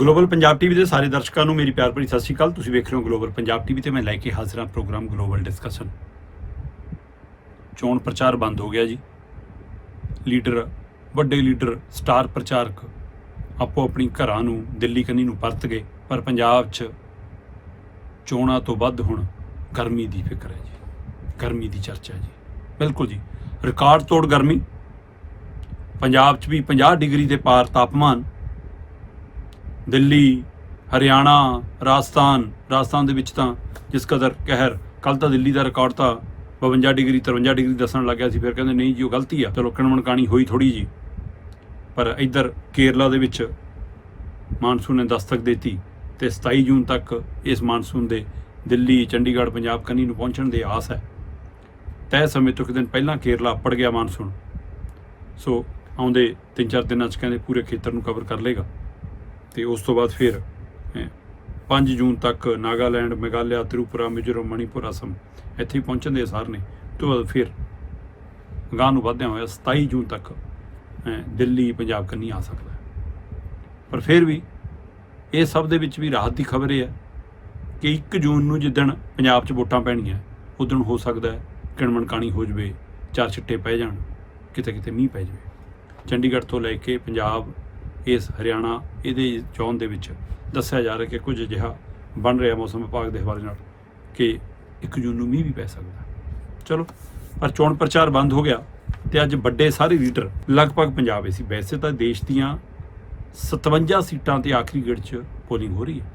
Global Punjab TV ਦੇ ਸਾਰੇ ਦਰਸ਼ਕਾਂ ਨੂੰ ਮੇਰੀ ਪਿਆਰ ਭਰੀ ਸਤਿ ਸ਼੍ਰੀ ਅਕਾਲ। ਤੁਸੀਂ ਵੇਖ ਰਹੇ ਹੋ ਗਲੋਬਲ ਪੰਜਾਬ ਟੀਵੀ ਤੇ ਮੈਂ ਲੈ ਕੇ ਹਾਜ਼ਰ ਹਾਂ ਪ੍ਰੋਗਰਾਮ ਗਲੋਬਲ ਡਿਸਕਸ਼ਨ। ਚੋਣ ਪ੍ਰਚਾਰ ਬੰਦ ਹੋ ਗਿਆ ਜੀ। ਲੀਡਰ, ਵੱਡੇ ਲੀਡਰ, ਸਟਾਰ ਪ੍ਰਚਾਰਕ ਆਪੋ ਆਪਣੀ ਘਰਾਂ ਨੂੰ, ਦਿੱਲੀ ਕੰਨੀ ਨੂੰ ਪਰਤ ਗਏ, ਪਰ ਪੰਜਾਬ 'ਚ ਚੋਣਾਂ ਤੋਂ ਵੱਧ ਹੁਣ ਗਰਮੀ ਦੀ ਫਿਕਰ ਹੈ ਜੀ। ਗਰਮੀ ਦੀ ਚਰਚਾ ਜੀ। ਬਿਲਕੁਲ ਜੀ। ਰਿਕਾਰਡ ਤੋੜ ਗਰਮੀ। ਪੰਜਾਬ 'ਚ ਵੀ 50 ਡਿਗਰੀ ਦੇ ਪਾਰ ਤਾਪਮਾਨ ਦਿੱਲੀ, ਹਰਿਆਣਾ, ਰਾਜਸਥਾਨ ਰਾਜਸਥਾਨ ਦੇ ਵਿੱਚ ਤਾਂ ਜਿਸ ਕਦਰ ਕਹਿਰ ਕੱਲ ਤਾਂ ਦਿੱਲੀ ਦਾ ਰਿਕਾਰਡ ਤਾਂ 52 ਡਿਗਰੀ 53 ਡਿਗਰੀ ਦੱਸਣ ਲੱਗਿਆ ਸੀ, ਫਿਰ ਕਹਿੰਦੇ ਨਹੀਂ ਜੀ ਉਹ ਗਲਤੀ ਆ। ਚਲੋ ਕਣਮਣਕਾਣੀ ਹੋਈ ਥੋੜੀ ਜੀ। ਪਰ ਇੱਧਰ ਕੇਰਲਾ ਦੇ ਵਿੱਚ ਮਾਨਸੂਨ ਨੇ ਦਸਤਕ ਦਿੱਤੀ ਤੇ 27 ਜੂਨ ਤੱਕ ਇਸ ਮਾਨਸੂਨ ਦੇ ਦਿੱਲੀ, ਚੰਡੀਗੜ੍ਹ, ਪੰਜਾਬ ਕੰਨੀ ਨੂੰ ਪਹੁੰਚਣ ਦੇ ਆਸ ਹੈ। ਤੈਅ ਸਮੇਂ ਤੋਂ ਇੱਕ ਦਿਨ ਪਹਿਲਾਂ ਕੇਰਲਾ ਪੜ ਗਿਆ ਮਾਨਸੂਨ। ਸੋ ਆਉਂਦੇ 3-4 ਦਿਨਾਂ ਚ ਕਹਿੰਦੇ ਪੂਰੇ ਖੇਤਰ ਨੂੰ ਕਵਰ ਕਰ ਲੇਗਾ ਤੇ ਉਸ ਤੋਂ ਬਾਅਦ ਫਿਰ ਅਹ, 5 ਜੂਨ ਤੱਕ ਨਾਗਾਲੈਂਡ ਮੇਘਾਲਿਆ ਤ੍ਰਿਪੁਰਾ ਮਿਜ਼ੋਰਮ ਮਣੀਪੁਰ ਅਸਮ ਇੱਥੇ ਪਹੁੰਚਣ ਦੇ ਸਾਰ ਨੇ। ਤੋਂ ਬਾਅਦ ਫਿਰ ਗਾਂ ਨੂੰ ਵਧਦਿਆਂ ਹੋਇਆ 27 ਜੂਨ ਤੱਕ ਦਿੱਲੀ ਪੰਜਾਬ ਕੰਨੀ ਆ ਸਕਦਾ ਪਰ ਫਿਰ ਵੀ ਇਹ ਸਭ ਦੇ ਵਿੱਚ ਵੀ ਰਾਹਤ ਦੀ ਖਬਰ ਇਹ ਹੈ ਕਿ 1 ਜੂਨ ਨੂੰ ਜਿੱਦਣ ਪੰਜਾਬ 'ਚ ਵੋਟਾਂ ਪੈਣੀਆਂ ਉਦੋਂ ਹੋ ਸਕਦਾ ਹੈ ਕਿਣਮਣ ਕਾਣੀ ਹੋ ਜਵੇ ਚਾਰ ਛਿੱਟੇ ਪੈ ਜਾਣ ਕਿਤੇ ਕਿਤੇ ਮੀਂਹ ਪੈ ਜਵੇ। ਚੰਡੀਗੜ੍ਹ ਤੋਂ ਲੈ ਕੇ ਪੰਜਾਬ ਇਸ ਹਰਿਆਣਾ ਇਹਦੇ ਚੋਣ ਦੇ ਵਿੱਚ ਦੱਸਿਆ ਜਾ ਰਿਹਾ ਕਿ ਕੁਝ ਅਜਿਹਾ ਬਣ ਰਿਹਾ ਮੌਸਮ ਵਿਭਾਗ ਦੇ ਹਵਾਲੇ ਨਾਲ ਕਿ 1 ਜੂਨ ਨੂੰ ਮੀਂਹ ਵੀ ਪੈ ਸਕਦਾ। ਚਲੋ, ਪਰ ਚੋਣ ਪ੍ਰਚਾਰ ਬੰਦ ਹੋ ਗਿਆ ਤੇ ਅੱਜ ਵੱਡੇ ਸਾਰੇ ਲੀਡਰ ਲਗਭਗ ਪੰਜਾਬ ਵਿੱਚ ਸੀ। ਵੈਸੇ ਤਾਂ ਦੇਸ਼ ਦੀਆਂ 57 ਸੀਟਾਂ ਤੇ ਆਖਰੀ ਗੇੜ 'ਚ ਪੋਲਿੰਗ ਹੋ ਰਹੀ ਹੈ।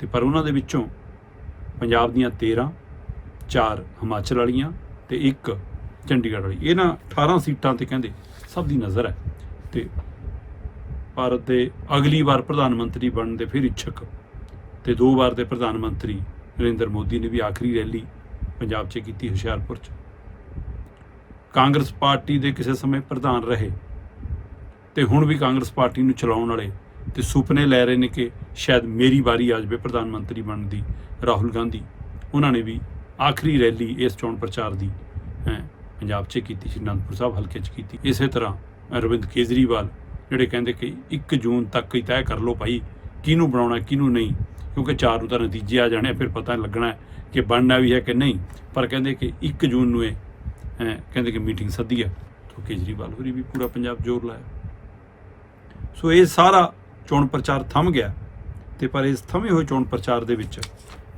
ਤੇ ਪਰ ਉਹਨਾਂ ਦੇ ਵਿੱਚੋਂ ਪੰਜਾਬ ਦੀਆਂ 13 ਚਾਰ ਹਿਮਾਚਲ ਵਾਲੀਆਂ ਤੇ ਇੱਕ ਚੰਡੀਗੜ੍ਹ ਵਾਲੀ। ਇਹਨਾਂ 18 ਸੀਟਾਂ ਤੇ ਕਹਿੰਦੇ ਸਭ ਦੀ ਨਜ਼ਰ ਹੈ ਤੇ ਭਾਰਤ ਦੇ ਅਗਲੀ ਵਾਰ ਪ੍ਰਧਾਨ ਮੰਤਰੀ ਬਣਨ ਦੇ ਫਿਰ ਇੱਛਕ। ਤੇ ਦੋ ਵਾਰ ਦੇ ਪ੍ਰਧਾਨ ਮੰਤਰੀ ਨਰਿੰਦਰ ਮੋਦੀ ਨੇ ਵੀ ਆਖਰੀ ਰੈਲੀ ਪੰਜਾਬ 'ਚ ਕੀਤੀ ਹੁਸ਼ਿਆਰਪੁਰ 'ਚ। ਕਾਂਗਰਸ ਪਾਰਟੀ ਦੇ ਕਿਸੇ ਸਮੇਂ ਪ੍ਰਧਾਨ ਰਹੇ ਤੇ ਹੁਣ ਵੀ ਕਾਂਗਰਸ ਪਾਰਟੀ ਨੂੰ ਚਲਾਉਣ ਵਾਲੇ ਤੇ ਸੁਪਨੇ ਲੈ ਰਹੇ ਨੇ ਕਿ ਸ਼ਾਇਦ ਮੇਰੀ ਵਾਰੀ ਆ ਜਾਵੇ ਪ੍ਰਧਾਨ ਮੰਤਰੀ ਬਣਨ ਦੀ ਰਾਹੁਲ ਗਾਂਧੀ। ਉਹਨਾਂ ਨੇ ਵੀ ਆਖਰੀ ਰੈਲੀ ਇਸ ਚੋਣ ਪ੍ਰਚਾਰ ਦੀ ਹੈਂ, ਪੰਜਾਬ 'ਚ ਕੀਤੀ ਸੀ ਅਨੰਦਪੁਰ ਸਾਹਿਬ ਹਲਕੇ 'ਚ ਕੀਤੀ। ਇਸੇ ਤਰ੍ਹਾਂ ਅਰਵਿੰਦ ਕੇਜਰੀਵਾਲ ਜਿਹੜੇ ਕਹਿੰਦੇ ਕਿ 1 ਜੂਨ ਤੱਕ ਹੀ ਤੈਅ ਕਰ ਲਓ ਭਾਈ, ਕਿਹਨੂੰ ਬਣਾਉਣਾ, ਕਿਹਨੂੰ ਨਹੀਂ, ਕਿਉਂਕਿ ਚਾਰ ਨੂੰ ਤਾਂ ਨਤੀਜੇ ਆ ਜਾਣੇ ਫਿਰ ਪਤਾ ਲੱਗਣਾ ਕਿ ਬਣਨਾ ਵੀ ਹੈ ਕਿ ਨਹੀਂ। ਪਰ ਕਹਿੰਦੇ ਕਿ 1 ਜੂਨ ਨੂੰ ਇਹ ਕਹਿੰਦੇ ਕਿ ਮੀਟਿੰਗ ਸੱਦੀ ਹੈ ਤੋਂ ਕੇਜਰੀਵਾਲ ਹੋਰੀ ਵੀ ਪੂਰਾ ਪੰਜਾਬ ਜ਼ੋਰ ਲਾਇਆ। ਸੋ ਇਹ ਸਾਰਾ ਚੋਣ ਪ੍ਰਚਾਰ ਥੰਮ ਗਿਆ ਤੇ ਪਰ ਇਸ ਥਮੇ ਹੋਏ ਚੋਣ ਪ੍ਰਚਾਰ ਦੇ ਵਿੱਚ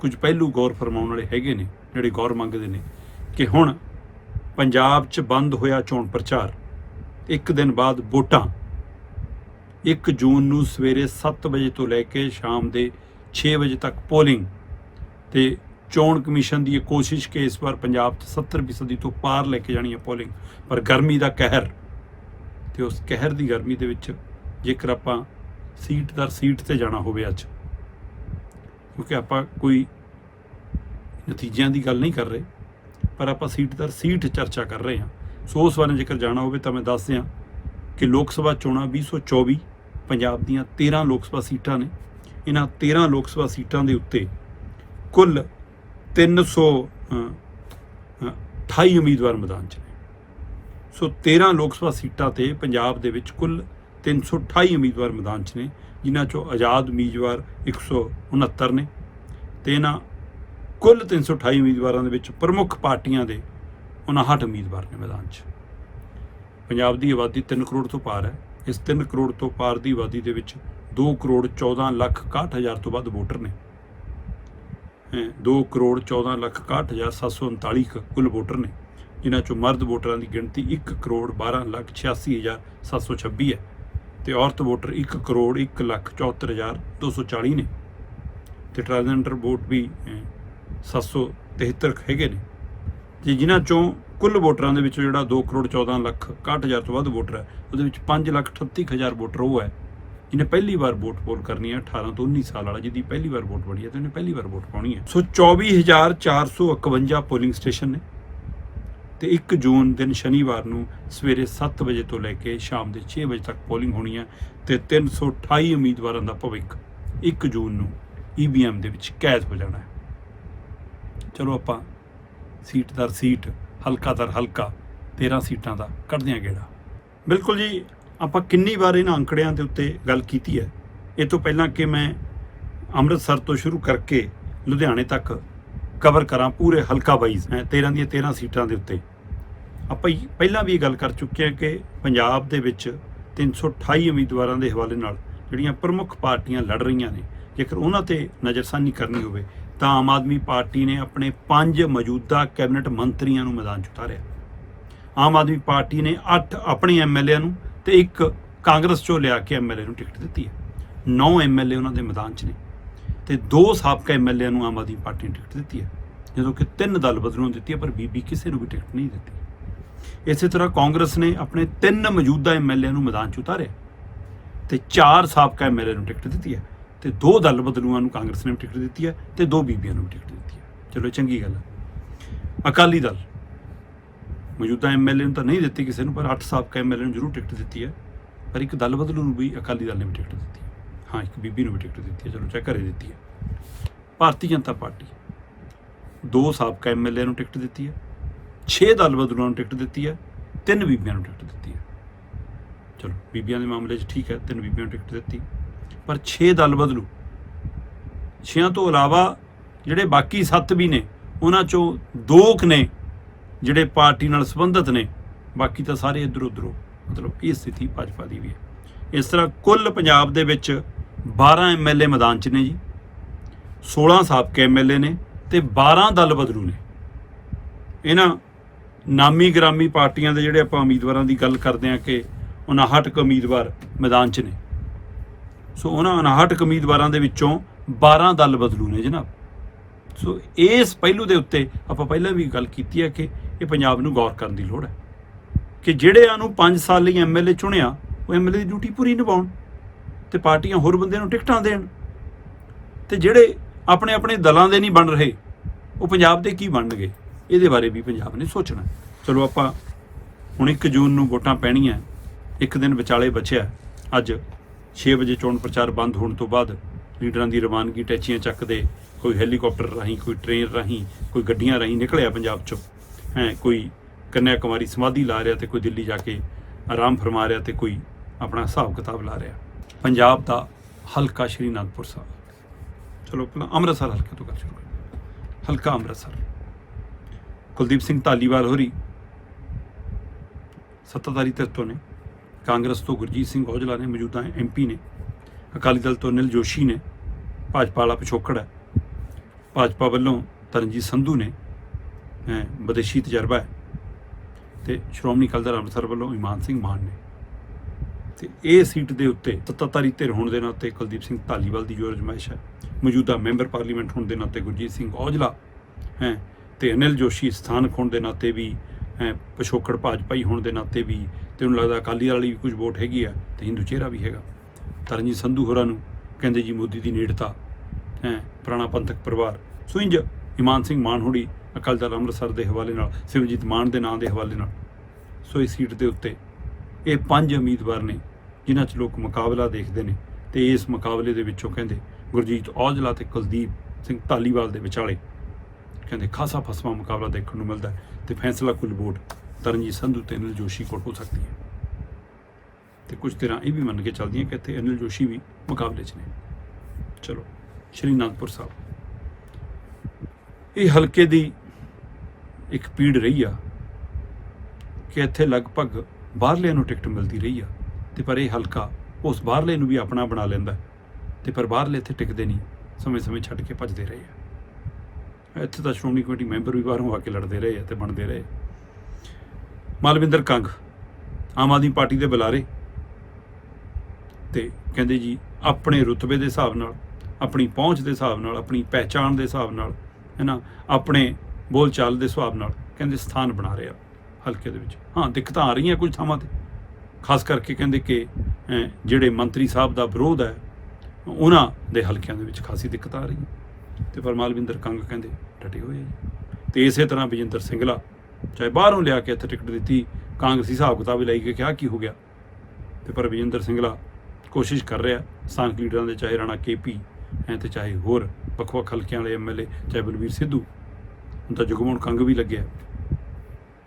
ਕੁਝ ਪਹਿਲੂ ਗੌਰ ਫਰਮਾਉਣ ਵਾਲੇ ਹੈਗੇ ਨੇ, ਜਿਹੜੇ ਗੌਰ ਮੰਗਦੇ ਨੇ ਕਿ ਹੁਣ ਪੰਜਾਬ 'ਚ ਬੰਦ ਹੋਇਆ ਚੋਣ ਪ੍ਰਚਾਰ। ਇੱਕ ਦਿਨ ਬਾਅਦ ਵੋਟਾਂ 1 ਜੂਨ ਨੂੰ ਸਵੇਰੇ 7 ਵਜੇ ਤੋਂ ਲੈ ਕੇ ਸ਼ਾਮ ਦੇ 6 ਵਜੇ ਤੱਕ ਪੋਲਿੰਗ ਤੇ ਚੋਣ ਕਮਿਸ਼ਨ ਦੀ ਇਹ ਕੋਸ਼ਿਸ਼ ਕਿ ਇਸ ਵਾਰ ਪੰਜਾਬ 'ਚ 70% ਤੋਂ ਪਾਰ ਲੈ ਕੇ ਜਾਣੀ ਹੈ ਪੋਲਿੰਗ। ਪਰ ਗਰਮੀ ਦਾ ਕਹਿਰ ਤੇ ਉਸ ਕਹਿਰ ਦੀ ਗਰਮੀ ਦੇ ਵਿੱਚ ਜੇਕਰ ਆਪਾਂ ਸੀਟ ਦਰ ਸੀਟ ਤੇ ਜਾਣਾ ਹੋਵੇ ਅੱਜ, ਕਿਉਂਕਿ ਆਪਾਂ ਕੋਈ ਨਤੀਜਿਆਂ ਦੀ ਗੱਲ ਨਹੀਂ ਕਰ ਰਹੇ, ਪਰ ਆਪਾਂ ਸੀਟ ਦਰ ਸੀਟ ਚਰਚਾ ਕਰ ਰਹੇ ਹਾਂ। ਸੋ ਉਸ ਬਾਰੇ ਜੇਕਰ ਜਾਣਾ ਹੋਵੇ ਤਾਂ ਮੈਂ ਦੱਸ ਦਿਆਂ ਕਿ ਲੋਕ ਸਭਾ ਚੋਣਾਂ 2024 ਪੰਜਾਬ ਦੀਆਂ 13 ਲੋਕ ਸਭਾ ਸੀਟਾਂ ਨੇ। ਇਹਨਾਂ 13 ਲੋਕ ਸਭਾ ਸੀਟਾਂ ਦੇ ਉੱਤੇ ਕੁੱਲ 300 ਅ, ਅ, 28 ਉਮੀਦਵਾਰ ਮੈਦਾਨ 'ਚ ਨੇ। ਸੋ 13 ਲੋਕ ਸਭਾ ਸੀਟਾਂ ਤੇ ਪੰਜਾਬ ਦੇ ਵਿੱਚ ਕੁੱਲ 328 ਉਮੀਦਵਾਰ ਮੈਦਾਨ 'ਚ ਨੇ ਜਿਨ੍ਹਾਂ 'ਚੋਂ ਆਜ਼ਾਦ ਉਮੀਦਵਾਰ 169 ਨੇ ਤੇ ਇਹਨਾਂ ਕੁੱਲ 328 ਉਮੀਦਵਾਰਾਂ ਦੇ ਵਿੱਚ ਪ੍ਰਮੁੱਖ ਪਾਰਟੀਆਂ ਦੇ 59 ਉਮੀਦਵਾਰ ਨੇ ਮੈਦਾਨ 'ਚ। ਪੰਜਾਬ ਦੀ ਆਬਾਦੀ 3 ਕਰੋੜ ਤੋਂ ਪਾਰ ਹੈ। ਇਸ 3 ਕਰੋੜ ਤੋਂ ਪਾਰ ਦੀ ਆਬਾਦੀ ਦੇ ਵਿੱਚ 2 ਕਰੋੜ 14 ਲੱਖ 61 ਹਜ਼ਾਰ ਤੋਂ ਵੱਧ ਵੋਟਰ ਨੇ। ਹੈਂ, 2 ਕਰੋੜ 14 ਲੱਖ 61 ਹਜ਼ਾਰ 739 ਕੁ ਕੁੱਲ ਵੋਟਰ ਨੇ ਜਿਨ੍ਹਾਂ ਚੋਂ ਮਰਦ ਵੋਟਰਾਂ ਦੀ ਗਿਣਤੀ 1 ਕਰੋੜ 12 ਲੱਖ 86 ਹਜ਼ਾਰ 726 ਹੈ ਤੇ ਔਰਤ ਵੋਟਰ 1 ਕਰੋੜ 1 ਲੱਖ 74 ਹਜ਼ਾਰ 240 ਨੇ। ਤੇ ਟ੍ਰਾਂਸਜੈਂਡਰ ਵੋਟ ਵੀ ਅਹ, 773 ਹੈਗੇ ਨੇ। ਜੇ ਜਿਨ੍ਹਾਂ ਚੋਂ ਕੁੱਲ ਵੋਟਰਾਂ ਦੇ ਵਿੱਚੋਂ ਜਿਹੜਾ 2 ਕਰੋੜ 14 ਲੱਖ 61 ਹਜ਼ਾਰ ਤੋਂ ਵੱਧ ਵੋਟਰ ਹੈ, ਉਹਦੇ ਵਿੱਚ 5 ਲੱਖ 38 ਹਜ਼ਾਰ ਵੋਟਰ ਉਹ ਹੈ, ਜਿਹਨੇ ਪਹਿਲੀ ਵਾਰ ਵੋਟ ਪੋਲ ਕਰਨੀ ਹੈ 18 ਤੋਂ 19 ਸਾਲ ਵਾਲਾ, ਜਿਹਦੀ ਪਹਿਲੀ ਵਾਰ ਵੋਟ ਬਣੀ ਹੈ ਤੇ ਉਹਨੇ ਪਹਿਲੀ ਵਾਰ ਵੋਟ ਪਾਉਣੀ ਹੈ। ਸੋ 24451 ਪੋਲਿੰਗ ਸਟੇਸ਼ਨ ਨੇ ਤੇ 1 ਜੂਨ ਦਿਨ ਸ਼ਨੀਵਾਰ ਨੂੰ ਸਵੇਰੇ 7 ਵਜੇ ਤੋਂ ਲੈ ਕੇ ਸ਼ਾਮ ਦੇ 6 ਵਜੇ ਤੱਕ ਪੋਲਿੰਗ ਹੋਣੀ ਹੈ ਤੇ 328 ਉਮੀਦਵਾਰਾਂ ਦਾ ਭਵਿੱਖ 1 ਜੂਨ ਨੂੰ ਈਵੀਐਮ ਦੇ ਵਿੱਚ ਕੈਦ ਹੋ ਜਾਣਾ ਹੈ। ਚਲੋ ਆਪਾਂ ਸੀਟ ਦਰ ਸੀਟ ਹਲਕਾ ਦਰ ਹਲਕਾ 13 ਸੀਟਾਂ ਦਾ ਕੱਢਦਿਆਂ ਹਾਂ ਗੇੜਾ। ਬਿਲਕੁਲ ਜੀ, ਆਪਾਂ ਕਿੰਨੀ ਵਾਰ ਇਹਨਾਂ ਅੰਕੜਿਆਂ ਦੇ ਉੱਤੇ ਗੱਲ ਕੀਤੀ ਹੈ? ਇਹ ਤੋਂ ਪਹਿਲਾਂ ਕਿ ਮੈਂ ਅੰਮ੍ਰਿਤਸਰ ਤੋਂ ਸ਼ੁਰੂ ਕਰਕੇ ਲੁਧਿਆਣੇ ਤੱਕ ਕਵਰ ਕਰਾਂ ਪੂਰੇ ਹਲਕਾ ਵਾਈਜ਼ 13 ਦੀਆਂ 13 ਸੀਟਾਂ ਦੇ ਉੱਤੇ। ਆਪਾਂ ਪਹਿਲਾਂ ਵੀ ਇਹ ਗੱਲ ਕਰ ਚੁੱਕੇ ਹਾਂ ਕਿ ਪੰਜਾਬ ਦੇ ਵਿੱਚ 328 ਉਮੀਦਵਾਰਾਂ ਦੇ ਹਵਾਲੇ ਨਾਲ ਜਿਹੜੀਆਂ ਪ੍ਰਮੁੱਖ ਪਾਰਟੀਆਂ ਲੜ ਰਹੀਆਂ ਨੇ, ਜੇਕਰ ਉਹਨਾਂ ਤੇ ਨਜ਼ਰਸਾਨੀ ਕਰਨੀ ਹੋਵੇ ਤਾਂ ਆਮ ਆਦਮੀ ਪਾਰਟੀ ਨੇ ਆਪਣੇ ਪੰਜ ਮੌਜੂਦਾ ਕੈਬਨਿਟ ਮੰਤਰੀਆਂ ਨੂੰ ਮੈਦਾਨ 'ਚ ਉਤਾਰਿਆ। ਆਮ ਆਦਮੀ ਪਾਰਟੀ ਨੇ 8 ਆਪਣੇ ਐਮਐਲਏ ਨੂੰ ਤੇ ਇੱਕ ਕਾਂਗਰਸ ਚੋਂ ਲਿਆ ਕੇ ਐਮਐਲਏ ਨੂੰ ਟਿਕਟ ਦਿੱਤੀ ਹੈ। 9 ਐਮਐਲਏ ਉਹਨਾਂ ਦੇ ਮੈਦਾਨ 'ਚ ਨੇ ਤੇ ਦੋ ਸਾਬਕਾ ਐਮਐਲਏ ਨੂੰ ਆਮ ਆਦਮੀ ਪਾਰਟੀ ਨੇ ਟਿਕਟ ਦਿੱਤੀ ਹੈ। ਜਦੋਂ ਕਿ ਤਿੰਨ ਦਲ ਬਦਲੂ ਦਿੱਤੀ ਹੈ, ਪਰ ਬੀਬੀ ਕਿਸੇ ਨੂੰ ਵੀ ਟਿਕਟ ਨਹੀਂ ਦਿੱਤੀ। ਇਸੇ ਤਰ੍ਹਾਂ ਕਾਂਗਰਸ ਨੇ ਆਪਣੇ ਤਿੰਨ ਮੌਜੂਦਾ ਐਮਐਲਏ ਨੂੰ ਮੈਦਾਨ 'ਚ ਉਤਾਰਿਆ ਤੇ ਚਾਰ ਸਾਬਕਾ ਐਮਐਲਏ ਨੂੰ ਟਿਕਟ ਦਿੱਤੀ ਹੈ। ਤੇ ਦੋ ਦਲ ਬਦਲੂਆਂ ਨੂੰ ਕਾਂਗਰਸ ਨੇ ਵੀ ਟਿਕਟ ਦਿੱਤੀ ਹੈ ਤੇ ਦੋ ਬੀਬੀਆਂ ਨੂੰ ਵੀ ਟਿਕਟ ਦਿੱਤੀ ਹੈ। ਚਲੋ ਇਹ ਚੰਗੀ ਗੱਲ ਹੈ। ਅਕਾਲੀ ਦਲ ਮੌਜੂਦਾ ਐਮਐਲਏ ਨੂੰ ਤਾਂ ਨਹੀਂ ਦਿੱਤੀ ਕਿਸੇ ਨੂੰ, ਪਰ 8 ਸਾਬਕਾ ਐਮਐਲਏ ਨੂੰ ਜ਼ਰੂਰ ਟਿਕਟ ਦਿੱਤੀ ਹੈ। ਪਰ ਇੱਕ ਦਲ ਬਦਲੂ ਨੂੰ ਵੀ ਅਕਾਲੀ ਦਲ ਨੇ ਵੀ ਟਿਕਟ ਦਿੱਤੀ ਹੈ। ਹਾਂ, ਇੱਕ ਬੀਬੀ ਨੂੰ ਵੀ ਟਿਕਟ ਦਿੱਤੀ ਹੈ। ਚਲੋ ਚਾਹੇ ਘਰੇ ਦਿੱਤੀ ਹੈ। ਭਾਰਤੀ ਜਨਤਾ ਪਾਰਟੀ ਦੋ ਸਾਬਕਾ ਐਮਐਲਏ ਨੂੰ ਟਿਕਟ ਦਿੱਤੀ ਹੈ 6 ਦਲ ਬਦਲੂਆਂ ਨੂੰ ਟਿਕਟ ਦਿੱਤੀ ਹੈ, ਤਿੰਨ ਬੀਬੀਆਂ ਨੂੰ ਟਿਕਟ ਦਿੱਤੀ ਹੈ। ਚਲੋ, ਬੀਬੀਆਂ ਦੇ ਮਾਮਲੇ 'ਚ ਠੀਕ ਹੈ, ਤਿੰਨ ਬੀਬੀਆਂ ਨੂੰ ਟਿਕਟ ਦਿੱਤੀ ਪਰ 6 ਦਲ ਬਦਲੂ। 6 ਤੋਂ ਇਲਾਵਾ ਜਿਹੜੇ ਬਾਕੀ 7 ਵੀ ਨੇ, ਉਹਨਾਂ ਚੋਂ ਦੋ ਕੁ ਨੇ ਜਿਹੜੇ ਪਾਰਟੀ ਨਾਲ ਸੰਬੰਧਿਤ ਨੇ, ਬਾਕੀ ਤਾਂ ਸਾਰੇ ਇੱਧਰ ਉੱਧਰੋਂ, ਮਤਲਬ ਇਹ ਸਥਿਤੀ ਭਾਜਪਾ ਦੀ ਵੀ ਹੈ। ਇਸ ਤਰ੍ਹਾਂ ਕੁੱਲ ਪੰਜਾਬ ਦੇ ਵਿੱਚ 12 ਐਮਐਲਏ ਮੈਦਾਨ 'ਚ ਨੇ ਜੀ 16 ਸਾਬਕੇ ਐਮਐਲਏ ਨੇ ਤੇ 12 ਦਲ ਬਦਲੂ ਨੇ। ਇਹਨਾਂ ਨਾਮੀ ਗ੍ਰਾਮੀ ਪਾਰਟੀਆਂ ਦੇ ਜਿਹੜੇ ਆਪਾਂ ਉਮੀਦਵਾਰਾਂ ਦੀ ਗੱਲ ਕਰਦੇ ਹਾਂ ਕਿ 59 ਕੁ ਉਮੀਦਵਾਰ ਮੈਦਾਨ 'ਚ ਨੇ। ਸੋ ਉਹਨਾਂ 59 ਉਮੀਦਵਾਰਾਂ ਦੇ ਵਿੱਚੋਂ 12 ਦਲ ਬਦਲੂ ਨੇ ਜਨਾਬ। ਸੋ ਇਸ ਪਹਿਲੂ ਦੇ ਉੱਤੇ ਆਪਾਂ ਪਹਿਲਾਂ ਵੀ ਗੱਲ ਕੀਤੀ ਹੈ ਕਿ ਇਹ ਪੰਜਾਬ ਨੂੰ ਗੌਰ ਕਰਨ ਦੀ ਲੋੜ ਹੈ ਕਿ ਜਿਹੜਿਆਂ ਨੂੰ 5 ਸਾਲ ਲਈ ਐਮਐਲਏ ਚੁਣਿਆ, ਉਹ ਐਮਐਲਏ ਦੀ ਡਿਊਟੀ ਪੂਰੀ ਨਿਭਾਉਣ ਤੇ ਪਾਰਟੀਆਂ ਹੋਰ ਬੰਦਿਆਂ ਨੂੰ ਟਿਕਟਾਂ ਦੇਣ ਤੇ ਜਿਹੜੇ ਆਪਣੇ ਆਪਣੇ ਦਲਾਂ ਦੇ ਨਹੀਂ ਬਣ ਰਹੇ, ਉਹ ਪੰਜਾਬ ਦੇ ਕੀ ਬਣਨਗੇ? ਇਹਦੇ ਬਾਰੇ ਵੀ ਪੰਜਾਬ ਨੇ ਸੋਚਣਾ। ਚਲੋ ਆਪਾਂ ਹੁਣ 1 ਜੂਨ ਨੂੰ ਵੋਟਾਂ ਪੈਣੀਆਂ, ਇੱਕ ਦਿਨ ਵਿਚਾਲੇ ਬਚਿਆ, ਅੱਜ 6 ਵਜੇ ਚੋਣ ਪ੍ਰਚਾਰ ਬੰਦ ਹੋਣ ਤੋਂ ਬਾਅਦ ਲੀਡਰਾਂ ਦੀ ਰਵਾਨਗੀ ਟੈਚੀਆਂ ਚੱਕਦੇ ਕੋਈ ਹੈਲੀਕਾਪਟਰ ਰਾਹੀਂ, ਕੋਈ ਟ੍ਰੇਨ ਰਾਹੀਂ, ਕੋਈ ਗੱਡੀਆਂ ਰਾਹੀਂ ਨਿਕਲਿਆ ਪੰਜਾਬ ਚੋਂ। ਹੈ, ਕੋਈ ਕੰਨਿਆ ਕੁਮਾਰੀ ਸਮਾਧੀ ਲਾ ਰਿਹਾ ਤੇ ਕੋਈ ਦਿੱਲੀ ਜਾ ਕੇ ਆਰਾਮ ਫਰਮਾ ਰਿਹਾ ਤੇ ਕੋਈ ਆਪਣਾ ਹਿਸਾਬ ਕਿਤਾਬ ਲਾ ਰਿਹਾ। ਪੰਜਾਬ ਦਾ ਹਲਕਾ ਸ਼੍ਰੀ ਅਨੰਦਪੁਰ ਸਾਹਿਬ। ਚਲੋ ਪਹਿਲਾਂ ਅੰਮ੍ਰਿਤਸਰ ਹਲਕੇ ਤੋਂ ਗੱਲ ਸ਼ੁਰੂ ਕਰ ਹਲਕਾ ਅੰਮ੍ਰਿਤਸਰ। ਕੁਲਦੀਪ ਸਿੰਘ ਧਾਲੀਵਾਲ ਹੋਰੀ ਸੱਤਾਧਾਰੀ ਧਿਰ ਤੋਂ ਨੇ ਕਾਂਗਰਸ ਤੋਂ ਗੁਰਜੀਤ ਸਿੰਘ ਔਜਲਾ ਨੇ ਮੌਜੂਦਾ ਐਮਪੀ ਨੇ, ਅਕਾਲੀ ਦਲ ਤੋਂ ਅਨਿਲ ਜੋਸ਼ੀ ਨੇ, ਭਾਜਪਾ ਵਾਲਾ ਪਿਛੋਕੜ ਹੈ। ਭਾਜਪਾ ਵੱਲੋਂ ਤਰਨਜੀਤ ਸੰਧੂ ਨੇ, ਅਹ, ਵਿਦੇਸ਼ੀ ਤਜਰਬਾ ਹੈ ਤੇ ਸ਼੍ਰੋਮਣੀ ਅਕਾਲੀ ਦਲ ਅੰਮ੍ਰਿਤਸਰ ਵੱਲੋਂ ਇਮਾਨ ਸਿੰਘ ਮਾਨ ਨੇ। ਤੇ ਇਹ ਸੀਟ ਦੇ ਉੱਤੇ ਸੱਤਾਧਾਰੀ ਧਿਰ ਹੋਣ ਦੇ ਨਾਤੇ ਕੁਲਦੀਪ ਸਿੰਘ ਧਾਲੀਵਾਲ ਦੀ ਜੋ ਅਜਮਾਇਸ਼ ਹੈ, ਮੌਜੂਦਾ ਮੈਂਬਰ ਪਾਰਲੀਮੈਂਟ ਹੋਣ ਦੇ ਨਾਤੇ ਗੁਰਜੀਤ ਸਿੰਘ ਔਜਲਾ, ਹੈ, ਤੇ ਅਨਿਲ ਜੋਸ਼ੀ ਸਥਾਨਕ ਹੋਣ ਦੇ ਨਾਤੇ ਵੀ ਹੈ ਪਿਛੋਕੜ ਭਾਜਪਾਈ ਹੋਣ ਦੇ ਨਾਤੇ ਵੀ ਤੇ ਉਹਨੂੰ ਲੱਗਦਾ ਅਕਾਲੀ ਦਲ ਵਾਲੀ ਵੀ ਕੁਝ ਵੋਟ ਹੈਗੀ ਆ ਤੇ ਹਿੰਦੂ ਚਿਹਰਾ ਵੀ ਹੈਗਾ। ਤਰਨਜੀਤ ਸੰਧੂ ਹੋਰਾਂ ਨੂੰ ਕਹਿੰਦੇ ਜੀ ਮੋਦੀ ਦੀ ਨੇੜਤਾ, ਹੈ, ਪੁਰਾਣਾ ਪੰਥਕ ਪਰਿਵਾਰ। ਸੋ ਇੰਜ ਇਮਾਨ ਸਿੰਘ ਮਾਨਹੋੜੀ ਅਕਾਲੀ ਦਲ ਅੰਮ੍ਰਿਤਸਰ ਦੇ ਹਵਾਲੇ ਨਾਲ, ਸਿਮਰਜੀਤ ਮਾਨ ਦੇ ਨਾਂ ਦੇ ਹਵਾਲੇ ਨਾਲ। ਸੋ ਇਸ ਸੀਟ ਦੇ ਉੱਤੇ ਇਹ ਪੰਜ ਉਮੀਦਵਾਰ ਨੇ, ਜਿਨ੍ਹਾਂ 'ਚ ਲੋਕ ਮੁਕਾਬਲਾ ਦੇਖਦੇ ਨੇ ਤੇ ਇਸ ਮੁਕਾਬਲੇ ਦੇ ਵਿੱਚੋਂ ਕਹਿੰਦੇ ਗੁਰਜੀਤ ਔਜਲਾ ਤੇ ਕੁਲਦੀਪ ਸਿੰਘ ਧਾਲੀਵਾਲ ਦੇ ਵਿਚਾਲੇ ਕਹਿੰਦੇ ਖਾਸਾ ਫਸਵਾ ਮੁਕਾਬਲਾ ਦੇਖਣ ਨੂੰ ਮਿਲਦਾ ਹੈ ਤੇ ਫੈਸਲਾ ਕੁੱਲ ਵੋਟ ਤਰਨਜੀਤ ਸੰਧੂ ਤੇ ਅਨਿਲ ਜੋਸ਼ੀ ਕੋਲ ਹੋ ਸਕਦੀ ਹੈ। ਤੇ ਕੁਝ ਤਰ੍ਹਾਂ ਇਹ ਵੀ ਮੰਨ ਕੇ ਚੱਲਦੀਆਂ ਕਿ ਇੱਥੇ ਅਨਿਲ ਜੋਸ਼ੀ ਵੀ ਮੁਕਾਬਲੇ 'ਚ ਨੇ। ਚਲੋ, ਸ਼੍ਰੀ ਅਨੰਦਪੁਰ ਸਾਹਿਬ। ਇਹ ਹਲਕੇ ਦੀ ਇੱਕ ਪੀੜ ਰਹੀ ਆ ਕਿ ਇੱਥੇ ਲਗਭਗ ਬਾਹਰਲਿਆਂ ਨੂੰ ਟਿਕਟ ਮਿਲਦੀ ਰਹੀ ਆ। ਤੇ ਪਰ ਇਹ ਹਲਕਾ ਉਸ ਬਾਹਰਲੇ ਨੂੰ ਵੀ ਆਪਣਾ ਬਣਾ ਲੈਂਦਾ। ਤੇ ਪਰ ਬਾਹਰਲੇ ਇੱਥੇ ਟਿਕਦੇ ਨਹੀਂ, ਸਮੇਂ-ਸਮੇਂ ਛੱਡ ਕੇ ਭੱਜਦੇ ਰਹੇ ਆ। ਇੱਥੇ ਤਾਂ ਸ਼੍ਰੋਮਣੀ ਕਮੇਟੀ ਮੈਂਬਰ ਵੀ ਬਾਹਰੋਂ ਆ ਕੇ ਲੜਦੇ ਰਹੇ ਆ ਤੇ ਬਣਦੇ ਰਹੇ ਮਾਲਵਿੰਦਰ ਕੰਗ, ਆਮ ਆਦਮੀ ਪਾਰਟੀ ਦੇ ਬੁਲਾਰੇ ਤੇ ਕਹਿੰਦੇ ਜੀ, ਆਪਣੇ ਰੁਤਬੇ ਦੇ ਹਿਸਾਬ ਨਾਲ, ਆਪਣੀ ਪਹੁੰਚ ਦੇ ਹਿਸਾਬ ਨਾਲ, ਆਪਣੀ ਪਹਿਚਾਣ ਦੇ ਹਿਸਾਬ ਨਾਲ ਹੈ ਨਾ ਆਪਣੇ ਬੋਲਚਾਲ ਦੇ ਹਿਸਾਬ ਨਾਲ ਕਹਿੰਦੇ ਸਥਾਨ ਬਣਾ ਰਿਹਾ ਹਲਕੇ ਦੇ ਵਿੱਚ। ਹਾਂ, ਦਿੱਕਤਾਂ ਆ ਰਹੀਆਂ ਕੁਝ ਥਾਵਾਂ ਤੇ। ਖਾਸ ਕਰਕੇ ਕਹਿੰਦੇ ਕਿ ਜਿਹੜੇ ਮੰਤਰੀ ਸਾਹਿਬ ਦਾ ਵਿਰੋਧ ਹੈ, ਉਹਨਾਂ ਦੇ ਹਲਕਿਆਂ ਦੇ ਵਿੱਚ ਖਾਸੀ ਦਿੱਕਤ ਆ ਰਹੀ ਹੈ ਤੇ ਪਰ ਮਾਲਵਿੰਦਰ ਕੰਗ ਕਹਿੰਦੇ ਡਟੇ ਹੋਏ ਆ ਜੀ। ਤੇ ਇਸੇ ਤਰ੍ਹਾਂ ਵਿਜੇਂਦਰ ਸਿੰਗਲਾ ਚਾਹੇ ਬਾਹਰੋਂ ਲਿਆ ਕੇ ਇੱਥੇ ਟਿਕਟ ਦਿੱਤੀ, ਕਾਂਗਰਸੀ ਹਿਸਾਬ ਕਿਤਾਬ ਲਈ ਲਾਈ ਕਿਹਾ ਕੀ ਹੋ ਗਿਆ। ਤੇ ਪਰ ਵਿਜੇਂਦਰ ਸਿੰਗਲਾ ਕੋਸ਼ਿਸ਼ ਕਰ ਰਿਹਾ, ਸਥਾਨਕ ਲੀਡਰਾਂ ਦੇ, ਚਾਹੇ ਰਾਣਾ ਕੇਪੀ ਐ ਤੇ ਚਾਹੇ ਹੋਰ ਵੱਖ-ਵੱਖ ਹਲਕਿਆਂ ਵਾਲੇ ਐਮਐਲਏ ਚਾਹੇ ਬਲਵੀਰ ਸਿੱਧੂ, ਹੁਣ ਤਾਂ ਜਗਮੋਹਨ ਕੰਗ ਵੀ ਲੱਗਿਆ।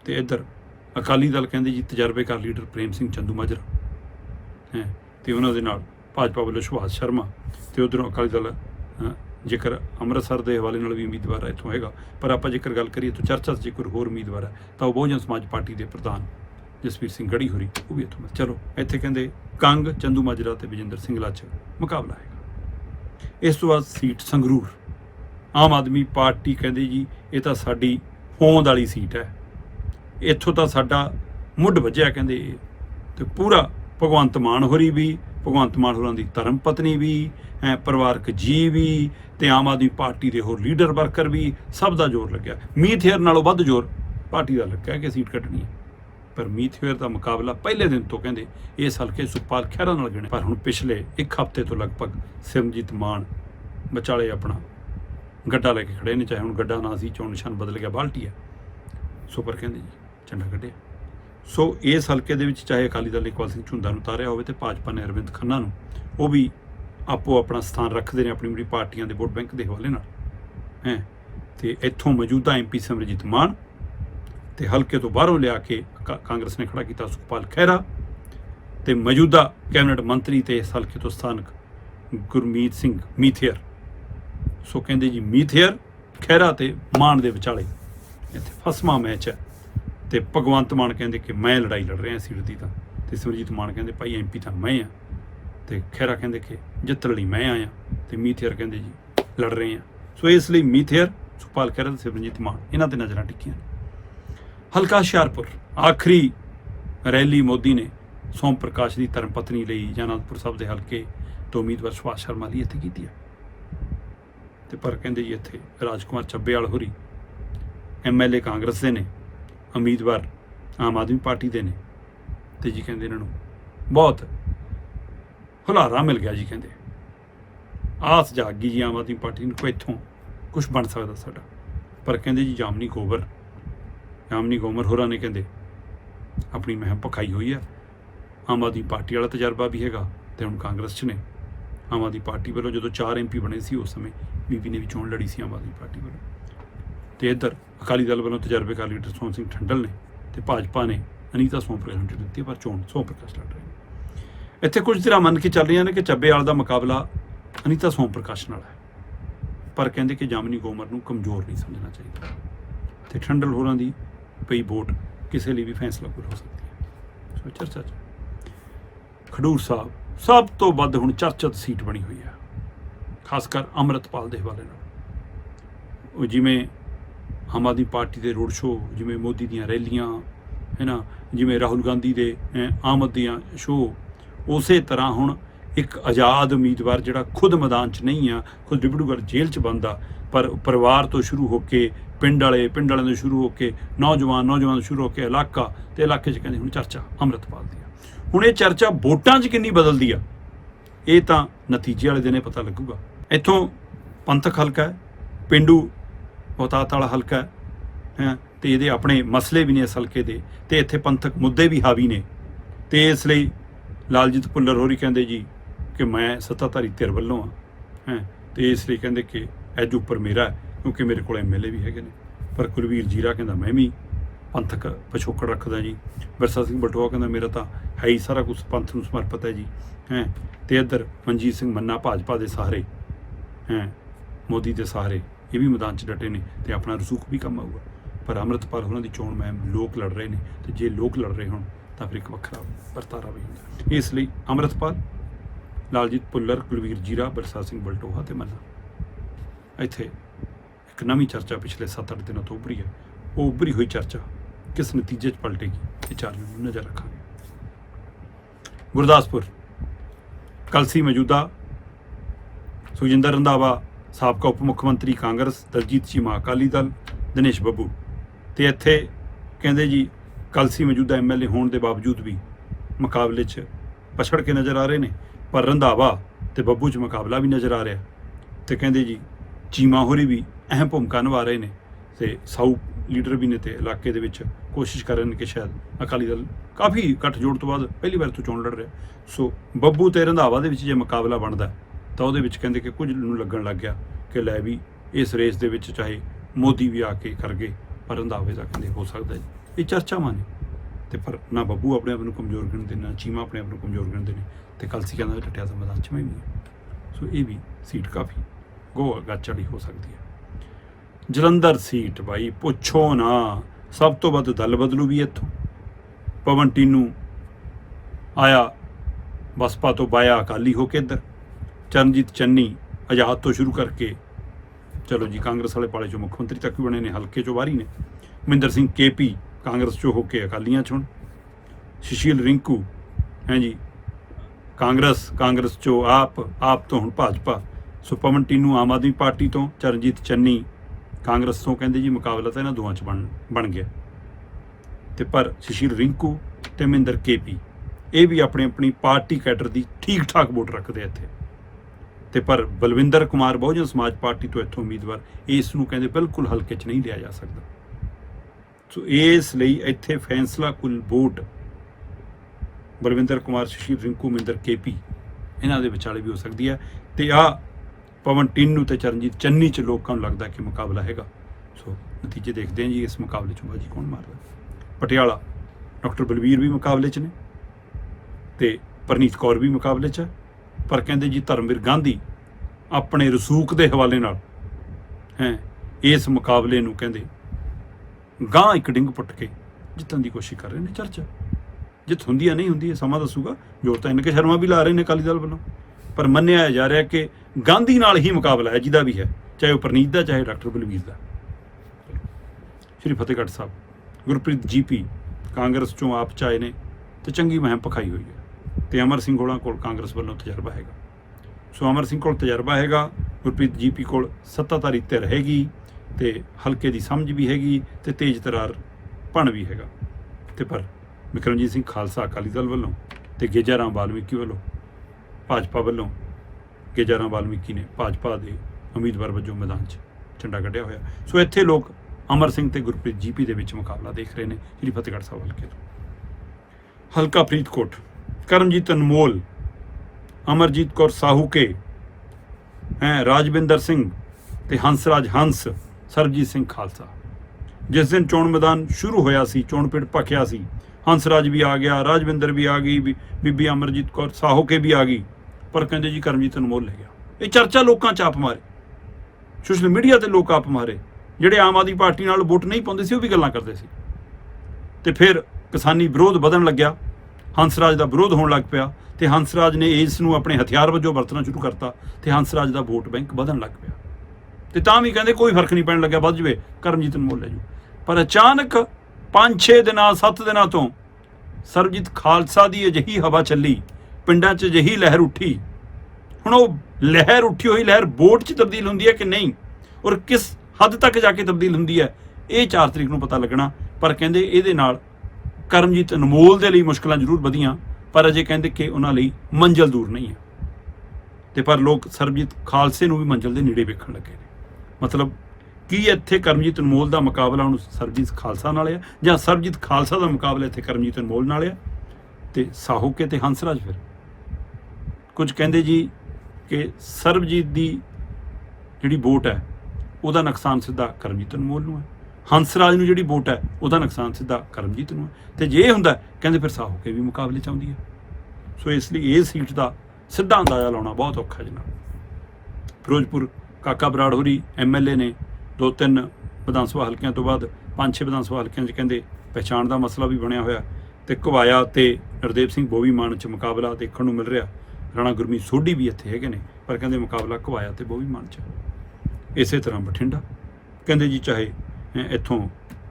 ਤੇ ਇੱਧਰ ਅਕਾਲੀ ਦਲ ਕਹਿੰਦੇ ਜੀ, ਤਜਰਬੇਕਾਰ ਲੀਡਰ ਪ੍ਰੇਮ ਸਿੰਘ ਚੰਦੂ ਮਾਜਰਾ ਹੈ। ਤੇ ਉਹਨਾਂ ਦੇ ਨਾਲ ਭਾਜਪਾ ਵੱਲੋਂ ਸੁਭਾਸ਼ ਸ਼ਰਮਾ ਤੇ ਉਧਰੋਂ ਅਕਾਲੀ ਦਲ ਜੇਕਰ ਅੰਮ੍ਰਿਤਸਰ ਦੇ ਹਵਾਲੇ ਨਾਲ ਵੀ ਉਮੀਦਵਾਰ ਇੱਥੋਂ ਹੈਗਾ, ਪਰ ਆਪਾਂ ਜੇਕਰ ਗੱਲ ਕਰੀਏ ਤਾਂ ਚਰਚਾ 'ਚ ਜੇਕਰ ਹੋਰ ਉਮੀਦਵਾਰ ਹੈ, ਤਾਂ ਉਹ ਬਹੁਜਨ ਸਮਾਜ ਪਾਰਟੀ ਦੇ ਪ੍ਰਧਾਨ ਜਸਵੀਰ ਸਿੰਘ ਗੜੀ ਹੋਰੀ ਉਹ ਵੀ ਇੱਥੋਂ ਚਲੋ, ਇੱਥੇ ਕਹਿੰਦੇ ਕੰਗ, ਚੰਦੂ ਮਾਜਰਾ ਤੇ ਵਿਜੇਂਦਰ ਸਿੰਘਲਾ 'ਚ ਮੁਕਾਬਲਾ ਹੈਗਾ। ਇਸ ਤੋਂ ਬਾਅਦ ਸੀਟ ਸੰਗਰੂਰ। ਆਮ ਆਦਮੀ ਪਾਰਟੀ ਕਹਿੰਦੇ ਜੀ, ਇਹ ਤਾਂ ਸਾਡੀ ਹੋਂਦ ਵਾਲੀ ਸੀਟ ਹੈ। ਇੱਥੋਂ ਤਾਂ ਸਾਡਾ ਮੁੱਢ ਵੱਜਿਆ ਕਹਿੰਦੇ ਇਹ। ਤੇ ਪੂਰਾ ਭਗਵੰਤ ਮਾਨ ਹੋਰੀ ਵੀ ਭਗਵੰਤ ਮਾਨ ਹੋਰਾਂ ਦੀ ਧਰਮ ਪਤਨੀ ਵੀ ਹੈ ਪਰਿਵਾਰਕ ਜੀ ਵੀ, ਤੇ ਆਮ ਆਦਮੀ ਪਾਰਟੀ ਦੇ ਹੋਰ ਲੀਡਰ ਵਰਕਰ ਵੀ, ਸਭ ਦਾ ਜ਼ੋਰ ਲੱਗਿਆ। ਮੀਤ ਹੇਅਰ ਨਾਲੋਂ ਵੱਧ ਜ਼ੋਰ ਪਾਰਟੀ ਦਾ ਲੱਗਿਆ ਕਿ ਸੀਟ ਕੱਢਣੀ ਹੈ। ਪਰ ਮੀਤ ਹੇਅਰ ਦਾ ਮੁਕਾਬਲਾ ਪਹਿਲੇ ਦਿਨ ਤੋਂ ਕਹਿੰਦੇ ਇਸ ਹਲਕੇ ਸੁਖਪਾਲ ਖਹਿਰਾ ਨਾਲ ਗਿਣੇ ਪਰ ਹੁਣ ਪਿਛਲੇ ਇੱਕ ਹਫ਼ਤੇ ਤੋਂ ਲਗਭਗ ਸਿਮਜੀਤ ਮਾਨ ਵਿਚਾਲੇ ਆਪਣਾ ਗੱਡਾ ਲੈ ਕੇ ਖੜੇ ਨੇ, ਚਾਹੇ ਹੁਣ ਗੱਡਾ ਨਾ ਸੀ, ਚੋਣ ਨਿਸ਼ਾਨ ਬਦਲ ਗਿਆ, ਬਾਲਟੀ ਹੈ। ਸੁਪਰ ਕਹਿੰਦੇ ਜੀ, ਝੰਡਾ ਕੱਢਿਆ। ਸੋ ਇਸ ਹਲਕੇ ਦੇ ਵਿੱਚ ਚਾਹੇ ਅਕਾਲੀ ਦਲ ਨੇ ਇਕਬਾਲ ਸਿੰਘ ਝੁੰਦਾ ਨੂੰ ਉਤਾਰਿਆ ਹੋਵੇ ਤੇ ਭਾਜਪਾ ਨੇ ਅਰਵਿੰਦ ਖੰਨਾ ਨੂੰ, ਉਹ ਵੀ ਆਪੋ ਆਪਣਾ ਸਥਾਨ ਰੱਖਦੇ ਨੇ ਆਪਣੀ ਆਪਣੀ ਪਾਰਟੀਆਂ ਦੇ ਵੋਟ ਬੈਂਕ ਦੇ ਹਵਾਲੇ ਨਾਲ। ਹੈ? ਤੇ ਇੱਥੋਂ ਮੌਜੂਦਾ ਐਮਪੀ ਸਿਮਰਜੀਤ ਮਾਨ ਤੇ ਹਲਕੇ ਤੋਂ ਬਾਹਰੋਂ ਲਿਆ ਕੇ ਕਾ- ਕਾਂਗਰਸ ਨੇ ਖੜਾ ਕੀਤਾ ਸੁਖਪਾਲ ਖਹਿਰਾ ਤੇ ਮੌਜੂਦਾ ਕੈਬਨਿਟ ਮੰਤਰੀ ਤੇ ਇਸ ਹਲਕੇ ਤੋਂ ਸਥਾਨਕ ਗੁਰਮੀਤ ਸਿੰਘ ਮੀਥੇਰ ਸੋ ਕਹਿੰਦੇ ਜੀ ਮੀਥੇਰ ਖਹਿਰਾ ਤੇ ਮਾਨ ਦੇ ਵਿਚਾਲੇ ਇੱਥੇ ਫਸਮਾ ਮੈਚ ਹੈ। ਤੇ ਭਗਵੰਤ ਮਾਨ ਕਹਿੰਦੇ ਕਿ ਮੈਂ ਲੜਾਈ ਲੜ ਰਿਹਾ ਸੀਟ ਦੀ ਤਾਂ। ਤੇ ਸਿਮਰਜੀਤ ਮਾਨ ਕਹਿੰਦੇ, ਭਾਈ ਐਮਪੀ ਤਾਂ ਮੈਂ ਆ। ਤੇ ਖਹਿਰਾ ਕਹਿੰਦੇ ਕਿ ਜਿੱਤਣ ਲਈ ਮੈਂ ਆਇਆ। ਤੇ ਮੀਥੇਰ ਕਹਿੰਦੇ, ਜੀ, ਲੜ ਰਹੇ ਆ। ਸੋ ਇਸ ਲਈ ਮੀਥੇਰ ਸੁਖਪਾਲ ਖਹਿਰਾ ਤੇ ਸਿਮਰਜੀਤ ਮਾਨ ਇਹਨਾਂ ਤੇ ਨਜ਼ਰਾਂ ਟਿੱਕੀਆਂ। ਨੇ ਹਲਕਾ ਹੁਸ਼ਿਆਰਪੁਰ, ਆਖਰੀ ਰੈਲੀ ਮੋਦੀ ਨੇ ਸੋਮ ਪ੍ਰਕਾਸ਼ ਦੀ ਧਰਮ ਪਤਨੀ ਲਈ ਜਨਾਦਪੁਰ ਸਾਹਿਬ ਦੇ ਹਲਕੇ ਤੋਂ ਉਮੀਦਵਾਰ ਸੁਭਾਸ਼ ਸ਼ਰਮਾ ਲਈ ਇੱਥੇ ਕੀਤੀ ਆ। ਤੇ ਪਰ ਕਹਿੰਦੇ ਜੀ ਇੱਥੇ ਰਾਜਕੁਮਾਰ ਚੱਬੇਵਾਲ ਹੋਰੀ ਐਮਐਲਏ ਕਾਂਗਰਸ ਦੇ ਨੇ। ਉਮੀਦਵਾਰ ਆਮ ਆਦਮੀ ਪਾਰਟੀ ਦੇ ਨੇ ਤੇ ਜੀ ਕਹਿੰਦੇ ਇਹਨਾਂ ਨੂੰ ਬਹੁਤ ਹੁਲਾਰਾ ਮਿਲ ਗਿਆ ਜੀ ਕਹਿੰਦੇ। ਆਸ ਜਾਗ ਗਈ ਜੀ ਆਮ ਆਦਮੀ ਪਾਰਟੀ ਨੂੰ ਕੋਈ ਇੱਥੋਂ ਕੁਝ ਬਣ ਸਕਦਾ ਸਾਡਾ। ਪਰ ਕਹਿੰਦੇ ਜੀ ਜਾਮਨੀ ਗੋਬਰ, ਜਾਮਨੀ ਗੋਮਰ ਹੋਰਾਂ ਨੇ ਕਹਿੰਦੇ, ਆਪਣੀ ਮਹਿਮ ਪਖਾਈ ਹੋਈ ਹੈ ਆਮ ਆਦਮੀ ਪਾਰਟੀ ਵਾਲਾ ਤਜਰਬਾ ਵੀ ਹੈਗਾ ਤੇ ਹੁਣ ਕਾਂਗਰਸ 'ਚ ਨੇ। ਆਮ ਆਦਮੀ ਪਾਰਟੀ ਵੱਲੋਂ ਜਦੋਂ 4 ਐਮਪੀ ਬਣੇ ਸੀ ਉਸ ਸਮੇਂ ਬੀਬੀ ਨੇ ਵੀ ਚੋਣ ਲੜੀ ਸੀ ਆਮ ਆਦਮੀ ਪਾਰਟੀ ਵੱਲੋਂ। ਤੇ ਇੱਧਰ ਅਕਾਲੀ ਦਲ ਵੱਲੋਂ ਤਜਰਬੇਕਾਰ ਲੀਡਰ ਸੋਹਣ ਸਿੰਘ ਠੰਡਲ ਨੇ ਤੇ ਭਾਜਪਾ ਨੇ ਅਨੀਤਾ ਸੋਮ ਪ੍ਰਕਾਸ਼ ਨੂੰ ਦਿੱਤੀ ਪਰ ਚੋਣ ਸੋਮ ਪ੍ਰਕਾਸ਼ ਲੜ ਰਹੇ ਨੇ। ਇੱਥੇ ਕੁਝ ਧਿਰਾਂ ਮੰਨ ਕੇ ਚੱਲ ਰਹੀਆਂ ਨੇ ਕਿ ਚੱਬੇਵਾਲ ਦਾ ਮੁਕਾਬਲਾ ਅਨੀਤਾ ਸੋਮ ਪ੍ਰਕਾਸ਼ ਨਾਲ ਹੈ, ਪਰ ਕਹਿੰਦੇ ਕਿ ਜਾਮਨੀ ਗੋਮਰ ਨੂੰ ਕਮਜ਼ੋਰ ਨਹੀਂ ਸਮਝਣਾ ਚਾਹੀਦਾ ਤੇ ਠੰਡਲ ਹੋਰਾਂ ਦੀ ਪਈ ਵੋਟ ਕਿਸੇ ਲਈ ਵੀ ਫੈਸਲਾ ਹੋ ਸਕਦੀ ਹੈ। ਸੋ ਚਰਚਾ ਚ ਖਡੂਰ ਸਾਹਿਬ, ਸਭ ਤੋਂ ਵੱਧ ਹੁਣ ਚਰਚਿਤ ਸੀਟ ਬਣੀ ਹੋਈ ਹੈ, ਖਾਸ ਕਰ ਅੰਮ੍ਰਿਤਪਾਲ ਦੇ ਹਵਾਲੇ ਨਾਲ। ਉਹ ਜਿਵੇਂ ਆਮ ਆਦਮੀ ਪਾਰਟੀ ਦੇ ਰੋਡ ਸ਼ੋਅ, ਜਿਵੇਂ ਮੋਦੀ ਦੀਆਂ ਰੈਲੀਆਂ, ਹੈ ਨਾ? ਜਿਵੇਂ ਰਾਹੁਲ ਗਾਂਧੀ ਦੇ ਆਮਦ ਦੀਆਂ ਸ਼ੋਅ, ਉਸੇ ਤਰ੍ਹਾਂ ਹੁਣ ਇੱਕ ਆਜ਼ਾਦ ਉਮੀਦਵਾਰ ਜਿਹੜਾ ਖੁਦ ਮੈਦਾਨ 'ਚ ਨਹੀਂ ਆ, ਖੁਦ ਡਿਬੜੂਗੜ੍ਹ ਜੇਲ੍ਹ 'ਚ ਬੰਦਾ ਪਰ ਪਰਿਵਾਰ ਤੋਂ ਸ਼ੁਰੂ ਹੋ ਕੇ ਪਿੰਡ ਵਾਲੇ, ਪਿੰਡ ਵਾਲਿਆਂ ਤੋਂ ਸ਼ੁਰੂ ਹੋ ਕੇ ਨੌਜਵਾਨ ਨੌਜਵਾਨ ਤੋਂ ਸ਼ੁਰੂ ਹੋ ਕੇ ਇਲਾਕਾ ਤੇ ਇਲਾਕੇ 'ਚ ਕਹਿੰਦੇ ਹੁਣ ਚਰਚਾ ਅੰਮ੍ਰਿਤਪਾਲ ਦੀ ਆ। ਹੁਣ ਇਹ ਚਰਚਾ ਵੋਟਾਂ 'ਚ ਕਿੰਨੀ ਬਦਲਦੀ ਆ? ਇਹ ਤਾਂ ਨਤੀਜੇ ਵਾਲੇ ਦਿਨੇ ਪਤਾ ਲੱਗੂਗਾ। ਇੱਥੋਂ ਪੰਥਕ ਹਲਕਾ ਹੈ, ਪਿੰਡੂ ਬਹੁਤਾਤ ਵਾਲਾ ਹਲਕਾ ਹੈ ਹੈਂ, ਤੇ ਇਹਦੇ ਆਪਣੇ ਮਸਲੇ ਵੀ ਨੇ ਇਸ ਹਲਕੇ ਦੇ ਤੇ ਇੱਥੇ ਪੰਥਕ ਮੁੱਦੇ ਵੀ ਹਾਵੀ ਨੇ। ਤੇ ਇਸ ਲਈ ਲਾਲਜੀਤ ਭੁੱਲਰ ਹੋਰੀ ਕਹਿੰਦੇ ਜੀ ਕਿ ਮੈਂ ਸੱਤਾਧਾਰੀ ਧਿਰ ਵੱਲੋਂ ਆ ਹੈ ਤੇ ਇਸ ਲਈ ਕਹਿੰਦੇ ਕਿ ਐਜ ਉੱਪਰ ਮੇਰਾ ਕਿਉਂਕਿ ਮੇਰੇ ਕੋਲ ਐਮਐਲਏ ਵੀ ਹੈਗੇ ਨੇ। ਪਰ ਕੁਲਵੀਰ ਜੀਰਾ ਕਹਿੰਦਾ ਮੈਂ ਵੀ ਪੰਥਕ ਪਿਛੋਕੜ ਰੱਖਦਾ ਜੀ। ਵਿਰਸਾ ਸਿੰਘ ਬਟੋਆ ਕਹਿੰਦਾ ਮੇਰਾ ਤਾਂ ਹੈ ਹੀ ਸਾਰਾ ਕੁਝ ਪੰਥ ਨੂੰ ਸਮਰਪਿਤ ਹੈ ਜੀ। ਹੈ ਤੇ ਇੱਧਰ ਮਨਜੀਤ ਸਿੰਘ ਮੰਨਾ ਭਾਜਪਾ ਦੇ ਸਹਾਰੇ ਹੈ ਮੋਦੀ ਦੇ ਸਹਾਰੇ। ਇਹ ਵੀ ਮੈਦਾਨ 'ਚ ਡਟੇ ਨੇ ਤੇ ਆਪਣਾ ਰਸੂਖ ਵੀ ਕੰਮ ਆਊਗਾ। ਪਰ ਅੰਮ੍ਰਿਤਪਾਲ ਹੋਰਾਂ ਦੀ ਚੋਣ ਮੈਂ ਲੋਕ ਲੜ ਰਹੇ ਨੇ ਤੇ ਜੇ ਲੋਕ ਲੜ ਰਹੇ ਹੋਣ ਤਾਂ ਫਿਰ ਇੱਕ ਵੱਖਰਾ ਵਰਤਾਰਾ ਵੀ ਹੁੰਦਾ ਇਸ ਲਈ ਅੰਮ੍ਰਿਤਪਾਲ, ਲਾਲਜੀਤ ਭੁੱਲਰ, ਕੁਲਵੀਰ ਜੀਰਾ ਬਰਸਾ ਸਿੰਘ ਬਲਟੋਹਾ ਤੇ ਮੰਨਾ ਇੱਥੇ ਇੱਕ ਨਵੀਂ ਚਰਚਾ ਪਿਛਲੇ 7-8 ਦਿਨਾਂ ਤੋਂ ਉੱਭਰੀ ਹੈ। ਉਹ ਉੱਭਰੀ ਹੋਈ ਚਰਚਾ ਕਿਸ ਨਤੀਜੇ 'ਚ ਪਲਟੇਗੀ ਇਹ ਚਾਰ ਨੂੰ ਨਜ਼ਰ ਰੱਖਾਂਗੇ। ਗੁਰਦਾਸਪੁਰ, ਕਲਸੀ ਮੌਜੂਦਾ ਸੁਖਜਿੰਦਰ ਰੰਧਾਵਾ ਸਾਬਕਾ ਉਪ ਮੁੱਖ ਮੰਤਰੀ ਕਾਂਗਰਸ ਦਲਜੀਤ ਚੀਮਾ ਅਕਾਲੀ ਦਲ ਦਿਨੇਸ਼ ਬੱਬੂ ਤੇ ਇੱਥੇ ਕਹਿੰਦੇ ਜੀ ਕਲਸੀ ਮੌਜੂਦਾ ਐਮਐਲਏ ਹੋਣ ਦੇ ਬਾਵਜੂਦ ਵੀ ਮੁਕਾਬਲੇ 'ਚ ਪਛੜ ਕੇ ਨਜ਼ਰ ਆ ਰਹੇ ਨੇ, ਪਰ ਰੰਧਾਵਾ ਤੇ ਬੱਬੂ 'ਚ ਮੁਕਾਬਲਾ ਵੀ ਨਜ਼ਰ ਆ ਰਿਹਾ। ਤੇ ਕਹਿੰਦੇ ਜੀ ਚੀਮਾ ਹੋਰੀ ਵੀ ਅਹਿਮ ਭੂਮਿਕਾ ਨਿਭਾ ਰਹੇ ਨੇ ਤੇ ਸਾਊ ਲੀਡਰ ਵੀ ਨੇ ਤੇ ਇਲਾਕੇ ਦੇ ਵਿੱਚ ਕੋਸ਼ਿਸ਼ ਕਰ ਰਹੇ ਨੇ ਕਿ ਸ਼ਾਇਦ ਅਕਾਲੀ ਦਲ ਕਾਫੀ ਇਕੱਠ ਜੋੜ ਤੋਂ ਬਾਅਦ ਪਹਿਲੀ ਵਾਰ ਤੋਂ ਚੋਣ ਲੜ ਰਿਹਾ। ਸੋ ਬੱਬੂ ਤੇ ਰੰਧਾਵਾ ਦੇ ਵਿੱਚ ਜੇ ਮੁਕਾਬਲਾ ਬਣਦਾ ਤਾਂ ਉਹਦੇ ਵਿੱਚ ਕਹਿੰਦੇ ਕਿ ਕੁਝ ਨੂੰ ਲੱਗਣ ਲੱਗ ਗਿਆ ਕਿ ਲੈ ਵੀ ਇਸ ਰੇਸ ਦੇ ਵਿੱਚ ਚਾਹੇ ਮੋਦੀ ਵੀ ਆ ਕੇ ਕਰ ਗਏ, ਪਰ ਰੰਧਾਵੇ ਦਾ ਕਹਿੰਦੇ ਹੋ ਸਕਦਾ ਜੀ। ਇਹ ਚਰਚਾਵਾਂ ਨੇ। ਤੇ ਪਰ ਨਾ ਬੱਬੂ ਆਪਣੇ ਆਪ ਨੂੰ ਕਮਜ਼ੋਰ ਗਿਣਦੇ ਨਾ ਚੀਮਾ ਆਪਣੇ ਆਪ ਨੂੰ ਕਮਜ਼ੋਰ ਗਿਣਦੇ ਨੇ। ਤੇ ਕਲਸੀ ਕਹਿੰਦਾ ਟੱਟਿਆ ਤਾਂ ਮੈਦਾਨ ਚ ਵੀ ਹਾਂ। ਸੋ ਇਹ ਵੀ ਸੀਟ ਕਾਫੀ ਗੋ ਗਾਚੜੀ ਹੋ ਸਕਦੀ ਹੈ। ਜਲੰਧਰ ਸੀਟ ਬਾਈ, ਪੁੱਛੋ ਨਾ, ਸਭ ਤੋਂ ਵੱਧ ਦਲ ਬਦਲੂ ਵੀ ਇੱਥੋਂ। ਪਵਨ ਟੀਨੂ ਆਇਆ, ਬਸਪਾ ਤੋਂ ਬਾਇਆ ਅਕਾਲੀ ਹੋ ਕੇ ਇੱਧਰ। ਚਰਨਜੀਤ ਚੰਨੀ ਆਜ਼ਾਦ ਤੋਂ ਸ਼ੁਰੂ ਕਰਕੇ। ਚਲੋ ਜੀ, ਕਾਂਗਰਸ ਵਾਲੇ ਪਾਲੇ ਚੋਂ ਮੁੱਖ ਮੰਤਰੀ ਤੱਕ ਵੀ ਬਣੇ ਨੇ, ਹਲਕੇ ਚੋਂ ਬਾਹਰੀ ਨੇ। ਮਹਿੰਦਰ ਸਿੰਘ ਕੇਪੀ ਕਾਂਗਰਸ ਚੋਂ ਹੋ ਕੇ ਅਕਾਲੀਆਂ ਚੋਂ ਸੁਸ਼ੀਲ ਰਿੰਕੂ, ਹੈ ਜੀ, ਕਾਂਗਰਸ ਕਾਂਗਰਸ ਚੋਂ ਆਪ ਆਪ ਤੋਂ ਹੁਣ ਭਾਜਪਾ। ਸੋ ਪਵਨ ਟੀਨੂ ਆਮ ਆਦਮੀ ਪਾਰਟੀ ਤੋਂ, ਚਰਨਜੀਤ ਚੰਨੀ ਕਾਂਗਰਸ ਤੋਂ ਕਹਿੰਦੇ ਜੀ ਮੁਕਾਬਲਾ ਤਾਂ ਇਹਨਾਂ ਦੋਵਾਂ ਚ ਬਣ ਬਣ ਗਿਆ। ਤੇ ਪਰ ਸੁਸ਼ੀਲ ਰਿੰਕੂ ਤੇ ਮਹਿੰਦਰ ਕੇਪੀ, ਇਹ ਵੀ ਆਪਣੀ ਆਪਣੀ ਪਾਰਟੀ ਕੈਡਰ ਦੀ ਠੀਕ ਠਾਕ ਵੋਟ ਰੱਖਦੇ ਇੱਥੇ। ਤੇ ਪਰ ਬਲਵਿੰਦਰ ਕੁਮਾਰ ਬਹੁਜਨ ਸਮਾਜ ਪਾਰਟੀ ਤੋਂ ਇੱਥੋਂ ਉਮੀਦਵਾਰ ਇਸ ਨੂੰ ਕਹਿੰਦੇ ਬਿਲਕੁਲ ਹਲਕੇ 'ਚ ਨਹੀਂ ਲਿਆ ਜਾ ਸਕਦਾ। ਸੋ ਇਸ ਲਈ ਇੱਥੇ ਫੈਸਲਾ ਕੁੱਲ ਵੋਟ ਬਲਵਿੰਦਰ ਕੁਮਾਰ, ਸੁਸ਼ੀਲ ਰਿੰਕੂ ਮਹਿੰਦਰ ਕੇਪੀ, ਇਹਨਾਂ ਦੇ ਵਿਚਾਲੇ ਵੀ ਹੋ ਸਕਦੀ ਹੈ। ਤੇ ਆ ਪਵਨ ਟਿੰਨੂ ਤੇ ਚਰਨਜੀਤ ਚੰਨੀ ਚ ਲੋਕਾਂ ਨੂੰ ਲੱਗਦਾ ਕਿ ਮੁਕਾਬਲਾ ਹੈਗਾ। ਸੋ ਨਤੀਜੇ ਦੇਖਦੇ ਹਾਂ ਜੀ, ਇਸ ਮੁਕਾਬਲੇ ਚੋਂ ਬਾਜੀ ਕੌਣ ਮਾਰਦਾ। ਪਟਿਆਲਾ, ਡਾਕਟਰ ਬਲਵੀਰ ਵੀ ਮੁਕਾਬਲੇ 'ਚ ਨੇ ਤੇ ਪਰਨੀਤ ਕੌਰ ਵੀ ਮੁਕਾਬਲੇ 'ਚ ਹੈ। ਪਰ ਕਹਿੰਦੇ ਜੀ ਧਰਮਵੀਰ ਗਾਂਧੀ ਆਪਣੇ ਰਸੂਖ ਦੇ ਹਵਾਲੇ ਨਾਲ, ਹੈ, ਇਸ ਮੁਕਾਬਲੇ ਨੂੰ ਕਹਿੰਦੇ ਗਾਂ ਇੱਕ ਡਿੰਗ ਪੁੱਟ ਕੇ ਜਿੱਤਣ ਦੀ ਕੋਸ਼ਿਸ਼ ਕਰ ਰਹੇ ਨੇ ਚਰਚਾ। ਜਿੱਤ ਹੁੰਦੀ ਹੈ ਨਹੀਂ ਹੁੰਦੀ ਹੈ ਸਮਾਂ ਦੱਸੂਗਾ। ਜੋ ਤਾਂ ਇਨਕੇ ਸ਼ਰਮਾ ਵੀ ਲਾ ਰਹੇ ਨੇ ਅਕਾਲੀ ਦਲ ਵੱਲੋਂ। ਪਰ ਮੰਨਿਆ ਜਾ ਰਿਹਾ ਕਿ ਗਾਂਧੀ ਨਾਲ ਹੀ ਮੁਕਾਬਲਾ ਹੈ, ਜਿਹਦਾ ਵੀ ਹੈ, ਚਾਹੇ ਉਹ ਪ੍ਰਨੀਤ ਦਾ, ਚਾਹੇ ਡਾਕਟਰ ਬਲਵੀਰ ਦਾ। ਸ਼੍ਰੀ ਫਤਿਹਗੜ੍ਹ ਸਾਹਿਬ, ਗੁਰਪ੍ਰੀਤ ਜੀਪੀ ਕਾਂਗਰਸ ਚੋਂ ਆਪ ਚਾਏ ਨੇ ਤੇ ਚੰਗੀ ਮਹਿਮ ਪਖਾਈ ਹੋਈ ਹੈ। ਤੇ ਅਮਰ ਸਿੰਘ ਹੋਲਾਂ ਕੋਲ ਕਾਂਗਰਸ ਵੱਲੋਂ ਤਜਰਬਾ ਹੈਗਾ। ਸੋ ਅਮਰ ਸਿੰਘ ਕੋਲ ਤਜਰਬਾ ਹੈਗਾ, ਗੁਰਪ੍ਰੀਤ ਜੀਪੀ ਕੋਲ ਸੱਤਾਧਾਰੀ ਧਿਰ ਹੈਗੀ ਤੇ ਹਲਕੇ ਦੀ ਸਮਝ ਵੀ ਹੈਗੀ ਤੇ ਤੇਜ਼ ਤਰਾਰ ਭਣ ਵੀ ਹੈਗਾ। ਤੇ ਪਰ ਵਿਕਰਮਜੀਤ ਸਿੰਘ ਖਾਲਸਾ ਅਕਾਲੀ ਦਲ ਵੱਲੋਂ ਤੇ ਗੇਜਾ ਰਾਮ ਵਾਲਮੀਕੀ ਵੱਲੋਂ, ਭਾਜਪਾ ਵੱਲੋਂ ਗੇਜਾ ਰਾਮ ਵਾਲਮੀਕੀ ਨੇ ਭਾਜਪਾ ਦੇ ਉਮੀਦਵਾਰ ਵਜੋਂ ਮੈਦਾਨ 'ਚ ਝੰਡਾ ਕੱਢਿਆ ਹੋਇਆ। ਸੋ ਇੱਥੇ ਲੋਕ ਅਮਰ ਸਿੰਘ ਤੇ ਗੁਰਪ੍ਰੀਤ ਜੀਪੀ ਦੇ ਵਿੱਚ ਮੁਕਾਬਲਾ ਦੇਖ ਰਹੇ ਨੇ। ਜਿਹੜੀ ਫਤਿਹਗੜ੍ਹ ਸਾਹਿਬ ਹਲਕੇ ਤੋਂ। ਹਲਕਾ ਫਰੀਦਕੋਟ। ਕਰਮਜੀਤ ਅਨਮੋਲ, ਅਮਰਜੀਤ ਕੌਰ ਸਾਹੂ ਕੇ ਹੈ, ਰਾਜਵਿੰਦਰ ਸਿੰਘ ਤੇ ਹੰਸਰਾਜ ਹੰਸ, ਸਰਬਜੀਤ ਸਿੰਘ ਖਾਲਸਾ। ਜਿਸ ਦਿਨ ਚੋਣ ਮੈਦਾਨ ਸ਼ੁਰੂ ਹੋਇਆ ਸੀ, ਚੋਣ ਪਿੰਡ ਭਖਿਆ ਸੀ, ਹੰਸਰਾਜ ਵੀ ਆ ਗਿਆ, ਰਾਜਵਿੰਦਰ ਵੀ ਆ ਗਈ ਬੀ- ਬੀਬੀ ਅਮਰਜੀਤ ਕੌਰ ਸਾਹੂ ਕੇ ਵੀ ਆ ਗਈ, ਪਰ ਕਹਿੰਦੇ ਜੀ ਕਰਮਜੀਤ ਅਨਮੋਲ ਲੈ ਗਿਆ। ਇਹ ਚਰਚਾ ਲੋਕਾਂ ਚ ਆਪ ਮਾਰੇ। ਸੋਸ਼ਲ ਮੀਡੀਆ ਤੇ ਲੋਕ ਆਪ ਮਾਰੇ। ਜਿਹੜੇ ਆਮ ਆਦਮੀ ਪਾਰਟੀ ਨਾਲ ਵੋਟ ਨਹੀਂ ਪਾਉਂਦੇ ਸੀ, ਉਹ ਵੀ ਗੱਲਾਂ ਕਰਦੇ ਸੀ। ਤੇ ਫਿਰ ਕਿਸਾਨੀ ਵਿਰੋਧ ਵਧਣ ਲੱਗਿਆ। ਹੰਸਰਾਜ ਦਾ ਵਿਰੋਧ ਹੋਣ ਲੱਗ ਪਿਆ ਤੇ ਹੰਸਰਾਜ ਨੇ ਇਸ ਨੂੰ ਆਪਣੇ ਹਥਿਆਰ ਵਜੋਂ ਵਰਤਣਾ ਸ਼ੁਰੂ ਕਰਤਾ ਤੇ ਹੰਸਰਾਜ ਦਾ ਵੋਟ ਬੈਂਕ ਵਧਣ ਲੱਗ ਪਿਆ। ਤੇ ਤਾਂ ਵੀ ਕਹਿੰਦੇ ਕੋਈ ਫ਼ਰਕ ਨਹੀਂ ਪੈਣ ਲੱਗਿਆ, ਵੱਧ ਜਵੇ, ਕਰਮਜੀਤ ਅਨਮੋਲ ਲੈ ਜੂ। ਪਰ ਅਚਾਨਕ 5-6 ਦਿਨਾਂ 7 ਦਿਨਾਂ ਤੋਂ ਸਰਬਜੀਤ ਖਾਲਸਾ ਦੀ ਅਜਿਹੀ ਹਵਾ ਚੱਲੀ, ਪਿੰਡਾਂ 'ਚ ਅਜਿਹੀ ਲਹਿਰ ਉੱਠੀ। ਹੁਣ ਉਹ ਲਹਿਰ ਉੱਠੀ ਹੋਈ, ਲਹਿਰ ਵੋਟ 'ਚ ਤਬਦੀਲ ਹੁੰਦੀ ਹੈ ਕਿ ਨਹੀਂ? ਔਰ ਕਿਸ ਹੱਦ ਤੱਕ ਜਾ ਕੇ ਤਬਦੀਲ ਹੁੰਦੀ ਹੈ? ਇਹ 4 ਤਰੀਕ ਨੂੰ ਪਤਾ ਲੱਗਣਾ, ਪਰ ਕਹਿੰਦੇ ਇਹਦੇ ਨਾਲ ਕਰਮਜੀਤ ਅਨਮੋਲ ਦੇ ਲਈ ਮੁਸ਼ਕਲਾਂ ਜ਼ਰੂਰ ਵਧੀਆਂ, ਪਰ ਅਜੇ ਕਹਿੰਦੇ ਕਿ ਉਹਨਾਂ ਲਈ ਮੰਜ਼ਲ ਦੂਰ ਨਹੀਂ ਹੈ। ਤੇ ਪਰ ਲੋਕ ਸਰਬਜੀਤ ਖਾਲਸੇ ਨੂੰ ਵੀ ਮੰਜ਼ਲ ਦੇ ਨੇੜੇ ਵੇਖਣ ਲੱਗੇ ਨੇ। ਮਤਲਬ ਕੀ ਇੱਥੇ ਕਰਮਜੀਤ ਅਨਮੋਲ ਦਾ ਮੁਕਾਬਲਾ ਹੁਣ ਸਰਬਜੀਤ ਖਾਲਸਾ ਨਾਲ ਹੈ ਜਾਂ ਸਰਬਜੀਤ ਖਾਲਸਾ ਦਾ ਮੁਕਾਬਲਾ ਇੱਥੇ ਕਰਮਜੀਤ ਅਨਮੋਲ ਨਾਲ ਹੈ ਤੇ ਸਾਹੂਕੇ ਤੇ ਹੰਸਰਾਜ ਫਿਰ? ਕੁਝ ਕਹਿੰਦੇ ਜੀ ਕਿ ਸਰਬਜੀਤ ਦੀ ਜਿਹੜੀ ਵੋਟ ਹੈ, ਉਹਦਾ ਨੁਕਸਾਨ ਸਿੱਧਾ ਕਰਮਜੀਤ ਅਨਮੋਲ ਨੂੰ ਹੈ। ਹੰਸਰਾਜ ਨੂੰ ਜਿਹੜੀ ਵੋਟ ਹੈ, ਉਹਦਾ ਨੁਕਸਾਨ ਸਿੱਧਾ ਕਰਮਜੀਤ ਨੂੰ ਹੈ। ਤੇ ਜੇ ਇਹ ਹੁੰਦਾ, ਕਹਿੰਦੇ ਫਿਰ ਸਾਹੂਕੇ ਵੀ ਮੁਕਾਬਲੇ ਚ ਆਉਂਦੀ ਹੈ। ਸੋ ਇਸ ਲਈ ਇਹ ਸੀਟ ਦਾ ਸਿੱਧਾ ਅੰਦਾਜ਼ਾ ਲਾਉਣਾ ਬਹੁਤ ਔਖਾ ਜਨਾਬ। ਫਿਰੋਜ਼ਪੁਰ ਕਾਕਾ ਬਰਾੜ ਹੋਰੀ ਐਮਐਲਏ ਨੇ ਦੋ ਤਿੰਨ ਵਿਧਾਨ ਸਭਾ ਹਲਕਿਆਂ ਤੋਂ ਬਾਅਦ ਪੰਜ ਛੇ ਵਿਧਾਨ ਸਭਾ ਹਲਕਿਆਂ 'ਚ ਕਹਿੰਦੇ ਪਹਿਚਾਣ ਦਾ ਮਸਲਾ ਵੀ ਬਣਿਆ ਹੋਇਆ ਤੇ ਘਵਾਇਆ ਤੇ ਨਰਦੇਵ ਸਿੰਘ ਬੋਵੀ ਮਾਨ 'ਚ ਮੁਕਾਬਲਾ ਦੇਖਣ ਨੂੰ ਮਿਲ ਰਿਹਾ। ਰਾਣਾ ਗੁਰਮੀਤ ਸੋਢੀ ਵੀ ਇੱਥੇ ਹੈਗੇ ਨੇ, ਪਰ ਕਹਿੰਦੇ ਮੁਕਾਬਲਾ ਘਵਾਇਆ ਤੇ ਬੋਵੀ ਮਾਨ 'ਚ ਇਸੇ ਤਰ੍ਹਾਂ ਬਠਿੰਡਾ। ਕਹਿੰਦੇ ਜੀ ਚਾਹੇ ਇੱਥੋਂ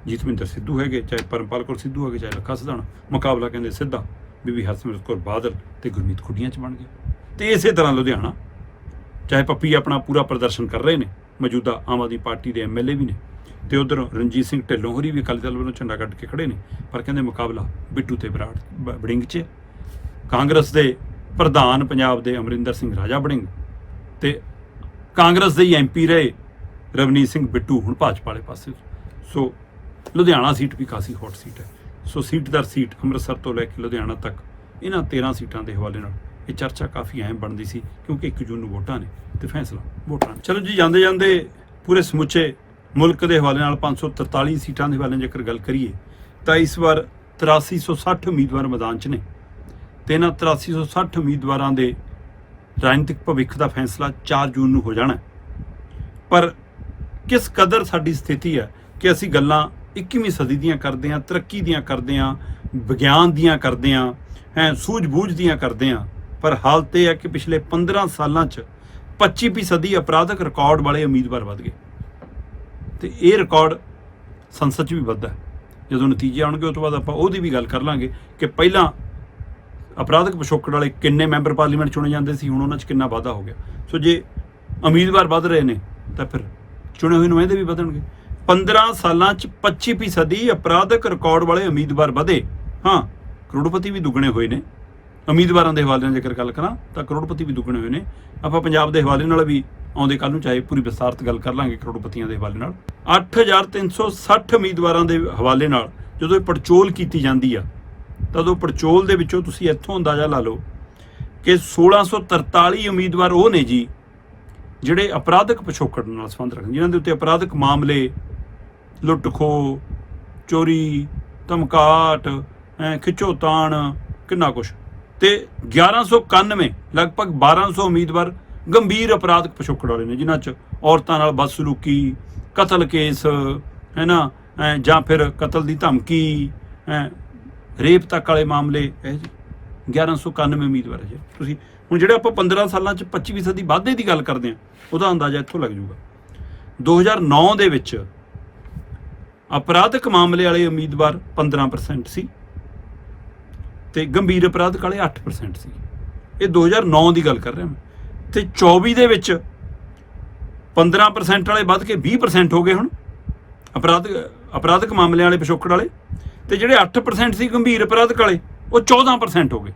ਜੀਤਮਿੰਦਰ ਸਿੱਧੂ ਹੈਗੇ, ਚਾਹੇ ਪਰਮਪਾਲ ਕੌਰ ਸਿੱਧੂ ਹੈਗੇ, ਚਾਹੇ ਲੱਖਾ ਸਿਧਾਣਾ, ਮੁਕਾਬਲਾ ਕਹਿੰਦੇ ਸਿੱਧਾ, ਬੀਬੀ ਹਰਸਿਮਰਤ ਕੌਰ ਬਾਦਲ ਤੇ ਗੁਰਮੀਤ ਖੁੱਡੀਆਂ 'ਚ ਬਣ ਗਿਆ ਤੇ ਇਸੇ ਤਰ੍ਹਾਂ ਲੁਧਿਆਣਾ, ਚਾਹੇ ਪੱਪੀ ਆਪਣਾ ਪੂਰਾ ਪ੍ਰਦਰਸ਼ਨ ਕਰ ਰਹੇ ਨੇ, ਮੌਜੂਦਾ ਆਮ ਆਦਮੀ ਪਾਰਟੀ ਦੇ ਐਮਐਲਏ ਵੀ ਨੇ, ਤੇ ਉਧਰ ਰਣਜੀਤ ਸਿੰਘ ਢਿੱਲੋਂ ਹੋਰੀ ਵੀ ਅਕਾਲੀ ਦਲ ਵੱਲੋਂ ਝੰਡਾ ਕੱਢ ਕੇ ਖੜੇ ਨੇ, ਪਰ ਕਹਿੰਦੇ ਮੁਕਾਬਲਾ ਬਿੱਟੂ ਤੇ ਬਰਾੜ ਬ- ਬੜਿੰਗ 'ਚ ਕਾਂਗਰਸ ਦੇ ਪ੍ਰਧਾਨ ਪੰਜਾਬ ਦੇ ਅਮਰਿੰਦਰ ਸਿੰਘ ਰਾਜਾ ਬੜਿੰਗ ਤੇ ਕਾਂਗਰਸ ਦੇ ਹੀ ਐਮਪੀ ਰਹੇ ਰਵਨੀਤ ਸਿੰਘ ਬਿੱਟੂ ਹੁਣ ਭਾਜਪਾ ਵਾਲੇ ਪਾਸੇ। ਸੋ ਲੁਧਿਆਣਾ ਸੀਟ ਵੀ ਕਾਫੀ ਹੌਟ ਸੀਟ ਹੈ। ਸੋ ਸੀਟਦਾਰ ਸੀਟ ਅੰਮ੍ਰਿਤਸਰ ਤੋਂ ਲੈ ਕੇ ਲੁਧਿਆਣਾ ਤੱਕ, ਇਹਨਾਂ 13 ਸੀਟਾਂ ਦੇ ਹਵਾਲੇ ਨਾਲ ਇਹ ਚਰਚਾ ਕਾਫੀ ਅਹਿਮ ਬਣਦੀ ਸੀ ਕਿਉਂਕਿ 1 ਜੂਨ ਨੂੰ ਵੋਟਾਂ ਨੇ ਤੇ ਫੈਸਲਾ, ਵੋਟਾਂ ਨੇ। ਚਲੋ ਜੀ ਜਾਂਦੇ ਜਾਂਦੇ ਪੂਰੇ ਸਮੁੱਚੇ ਮੁਲਕ ਦੇ ਹਵਾਲੇ ਨਾਲ 543 ਸੀਟਾਂ ਦੇ ਹਵਾਲੇ ਜੇਕਰ ਗੱਲ ਕਰੀਏ, ਤਾਂ ਇਸ ਵਾਰ 8360 ਉਮੀਦਵਾਰ ਮੈਦਾਨ 'ਚ ਨੇ ਤੇ ਇਹਨਾਂ 8360 ਉਮੀਦਵਾਰਾਂ ਦੇ ਰਾਜਨੀਤਿਕ ਭਵਿੱਖ ਦਾ ਫੈਸਲਾ 4 ਜੂਨ ਨੂੰ ਹੋ ਜਾਣਾ ਪਰ ਕਿਸ ਕਦਰ ਸਾਡੀ ਸਥਿਤੀ ਹੈ ਕਿ ਅਸੀਂ ਗੱਲਾਂ 21ਵੀਂ ਸਦੀ ਦੀਆਂ ਕਰਦੇ ਹਾਂ, ਤਰੱਕੀ ਦੀਆਂ ਕਰਦੇ ਹਾਂ, ਵਿਗਿਆਨ ਦੀਆਂ ਕਰਦੇ ਹਾਂ, ਹੈ, ਸੂਝ-ਬੂਝ ਦੀਆਂ ਕਰਦੇ ਹਾਂ। ਪਰ ਹਾਲਤ ਇਹ ਹੈ ਕਿ ਪਿਛਲੇ 15 ਸਾਲਾਂ 'ਚ 25 ਫੀਸਦੀ ਅਪਰਾਧਕ ਰਿਕਾਰਡ ਵਾਲੇ ਉਮੀਦਵਾਰ ਵੱਧ ਗਏ। ਤੇ ਇਹ ਰਿਕਾਰਡ ਸੰਸਦ 'ਚ ਵੀ ਵੱਧਦਾ ਜਦੋਂ ਨਤੀਜੇ ਆਉਣਗੇ, ਉਸ ਤੋਂ ਬਾਅਦ ਆਪਾਂ ਉਹਦੀ ਵੀ ਗੱਲ ਕਰ ਲਾਂਗੇ ਕਿ ਪਹਿਲਾਂ ਅਪਰਾਧਕ ਪਿਛੋਕੜ ਵਾਲੇ ਕਿੰਨੇ ਮੈਂਬਰ ਪਾਰਲੀਮੈਂਟ ਚੁਣੇ ਜਾਂਦੇ ਸੀ, ਹੁਣ ਉਹਨਾਂ 'ਚ ਕਿੰਨਾ ਵਾਧਾ ਹੋ ਗਿਆ। ਸੋ ਜੇ ਉਮੀਦਵਾਰ ਵੱਧ ਰਹੇ ਨੇ, ਤਾਂ ਫਿਰ ਚੁਣੇ ਹੋਏ ਨੁਮਾਇੰਦੇ ਵੀ ਵਧਣਗੇ। 15 ਸਾਲਾਂ 'ਚ 25 ਫੀਸਦੀ ਅਪਰਾਧਕ ਰਿਕਾਰਡ ਵਾਲੇ ਉਮੀਦਵਾਰ ਵਧੇ। ਹਾਂ, ਕਰੋੜਪਤੀ ਵੀ ਦੁੱਗਣੇ ਹੋਏ ਨੇ। ਉਮੀਦਵਾਰਾਂ ਦੇ ਹਵਾਲੇ ਨਾਲ ਜੇਕਰ ਗੱਲ ਕਰਾਂ, ਤਾਂ ਕਰੋੜਪਤੀ ਵੀ ਦੁੱਗਣੇ ਹੋਏ ਨੇ। ਆਪਾਂ ਪੰਜਾਬ ਦੇ ਹਵਾਲੇ ਨਾਲ ਵੀ ਆਉਂਦੇ ਕੱਲ ਨੂੰ, ਚਾਹੇ ਪੂਰੀ ਵਿਸਤਾਰਤ ਗੱਲ ਕਰ ਲਾਂਗੇ ਕਰੋੜਪਤੀਆਂ ਦੇ ਹਵਾਲੇ ਨਾਲ। 8360 ਉਮੀਦਵਾਰਾਂ ਦੇ ਹਵਾਲੇ ਨਾਲ ਜਦੋਂ ਇਹ ਪੜਚੋਲ ਕੀਤੀ ਜਾਂਦੀ ਆ, ਤਦੋਂ ਪੜਚੋਲ ਦੇ ਵਿੱਚੋਂ ਤੁਸੀਂ ਇੱਥੋਂ ਅੰਦਾਜ਼ਾ ਲਾ ਲਓ ਕਿ 1643 ਉਮੀਦਵਾਰ ਉਹ ਨੇ ਜੀ, ਜਿਹੜੇ ਅਪਰਾਧਕ ਪਿਛੋਕੜ ਨਾਲ ਸੰਬੰਧ ਰੱਖਦੇ ਜਿਨ੍ਹਾਂ ਦੇ ਉੱਤੇ ਅਪਰਾਧਕ ਮਾਮਲੇ ਲੁੱਟ ਖੋ ਚੋਰੀ, ਧਮਕਾਟ, ਐ ਖਿੱਚੋਤਾਣ ਕਿੰਨਾ ਕੁਛ। ਤੇ 1191 ਲਗਭਗ 1200 ਉਮੀਦਵਾਰ ਗੰਭੀਰ ਅਪਰਾਧਕ ਪਿਛੋਕੜ ਵਾਲੇ ਨੇ, ਜਿਨ੍ਹਾਂ 'ਚ ਔਰਤਾਂ ਨਾਲ ਬਦਸਲੂਕੀ, ਕਤਲ ਕੇਸ ਹੈ ਨਾ ਐਂ ਜਾਂ ਫਿਰ ਕਤਲ ਦੀ ਧਮਕੀ, ਐ ਰੇਪ ਤੱਕ ਵਾਲੇ ਮਾਮਲੇ, ਇਹ ਜੀ 1191 ਉਮੀਦਵਾਰ ਹੈ ਜੀ। ਤੁਸੀਂ ਹੁਣ ਜਿਹੜੇ ਆਪਾਂ 15 ਸਾਲਾਂ 'ਚ 25 ਫੀਸਦੀ ਵਾਧੇ ਦੀ ਗੱਲ ਕਰਦੇ ਹਾਂ, ਉਹਦਾ ਅੰਦਾਜ਼ਾ ਇੱਥੋਂ ਲੱਗ ਜਾਊਗਾ 2009 ਦੇ ਵਿੱਚ ਅਪਰਾਧਕ ਮਾਮਲੇ ਵਾਲੇ ਉਮੀਦਵਾਰ 15% ਸੀ ਤੇ ਗੰਭੀਰ ਅਪਰਾਧਕ ਵਾਲੇ 8% ਸੀ। ਇਹ 2009 ਦੀ ਗੱਲ ਕਰ ਰਿਹਾ ਮੈਂ। ਤੇ 24 ਦੇ ਵਿੱਚ 15% ਵਾਲੇ ਵੱਧ ਕੇ 20% ਹੋ ਗਏ ਹੁਣ। ਅਪਰਾਧ ਅਪਰਾਧਕ ਮਾਮਲਿਆਂ ਵਾਲੇ ਪਿਛੋਕੜ ਵਾਲੇ। ਤੇ ਜਿਹੜੇ 8% ਸੀ ਗੰਭੀਰ ਅਪਰਾਧਕ ਵਾਲੇ, ਉਹ 14% ਹੋ ਗਏ।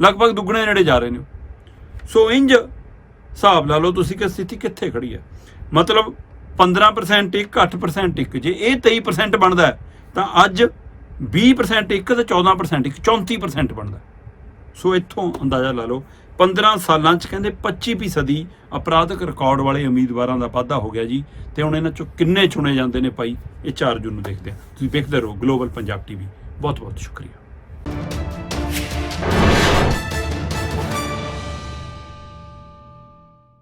ਲਗਭਗ ਦੁੱਗਣੇ ਨੇੜੇ ਜਾ ਰਹੇ ਨੇ ਉਹ। ਸੋ ਇੰਜ ਹਿਸਾਬ ਲਾ ਲਓ ਤੁਸੀਂ ਕਿ ਸਥਿਤੀ ਕਿੱਥੇ ਖੜੀ ਹੈ। ਮਤਲਬ 15% ਇੱਕ 8% ਇੱਕ। ਜੇ ਇਹ 23% ਬਣਦਾ ਤਾਂ ਅੱਜ 20% ਇੱਕ ਤੇ 14% ਇੱਕ 34% ਬਣਦਾ ਸੋ ਇੱਥੋਂ ਅੰਦਾਜ਼ਾ ਲਾ ਲਓ 15 ਸਾਲਾਂ 'ਚ ਕਹਿੰਦੇ 25 ਫੀਸਦੀ ਅਪਰਾਧਕ ਰਿਕਾਰਡ ਵਾਲੇ ਉਮੀਦਵਾਰਾਂ ਦਾ ਵਾਧਾ ਹੋ ਗਿਆ ਜੀ। ਤੇ ਹੁਣ ਇਹਨਾਂ 'ਚੋਂ ਕਿੰਨੇ ਚੁਣੇ ਜਾਂਦੇ ਨੇ ਭਾਈ? ਇਹ 4 ਜੂਨ ਨੂੰ ਦੇਖਦੇ ਆ ਤੁਸੀਂ ਵੇਖਦੇ ਰਹੋ ਗਲੋਬਲ ਪੰਜਾਬ ਟੀਵੀ ਬਹੁਤ ਬਹੁਤ ਸ਼ੁਕਰੀਆ।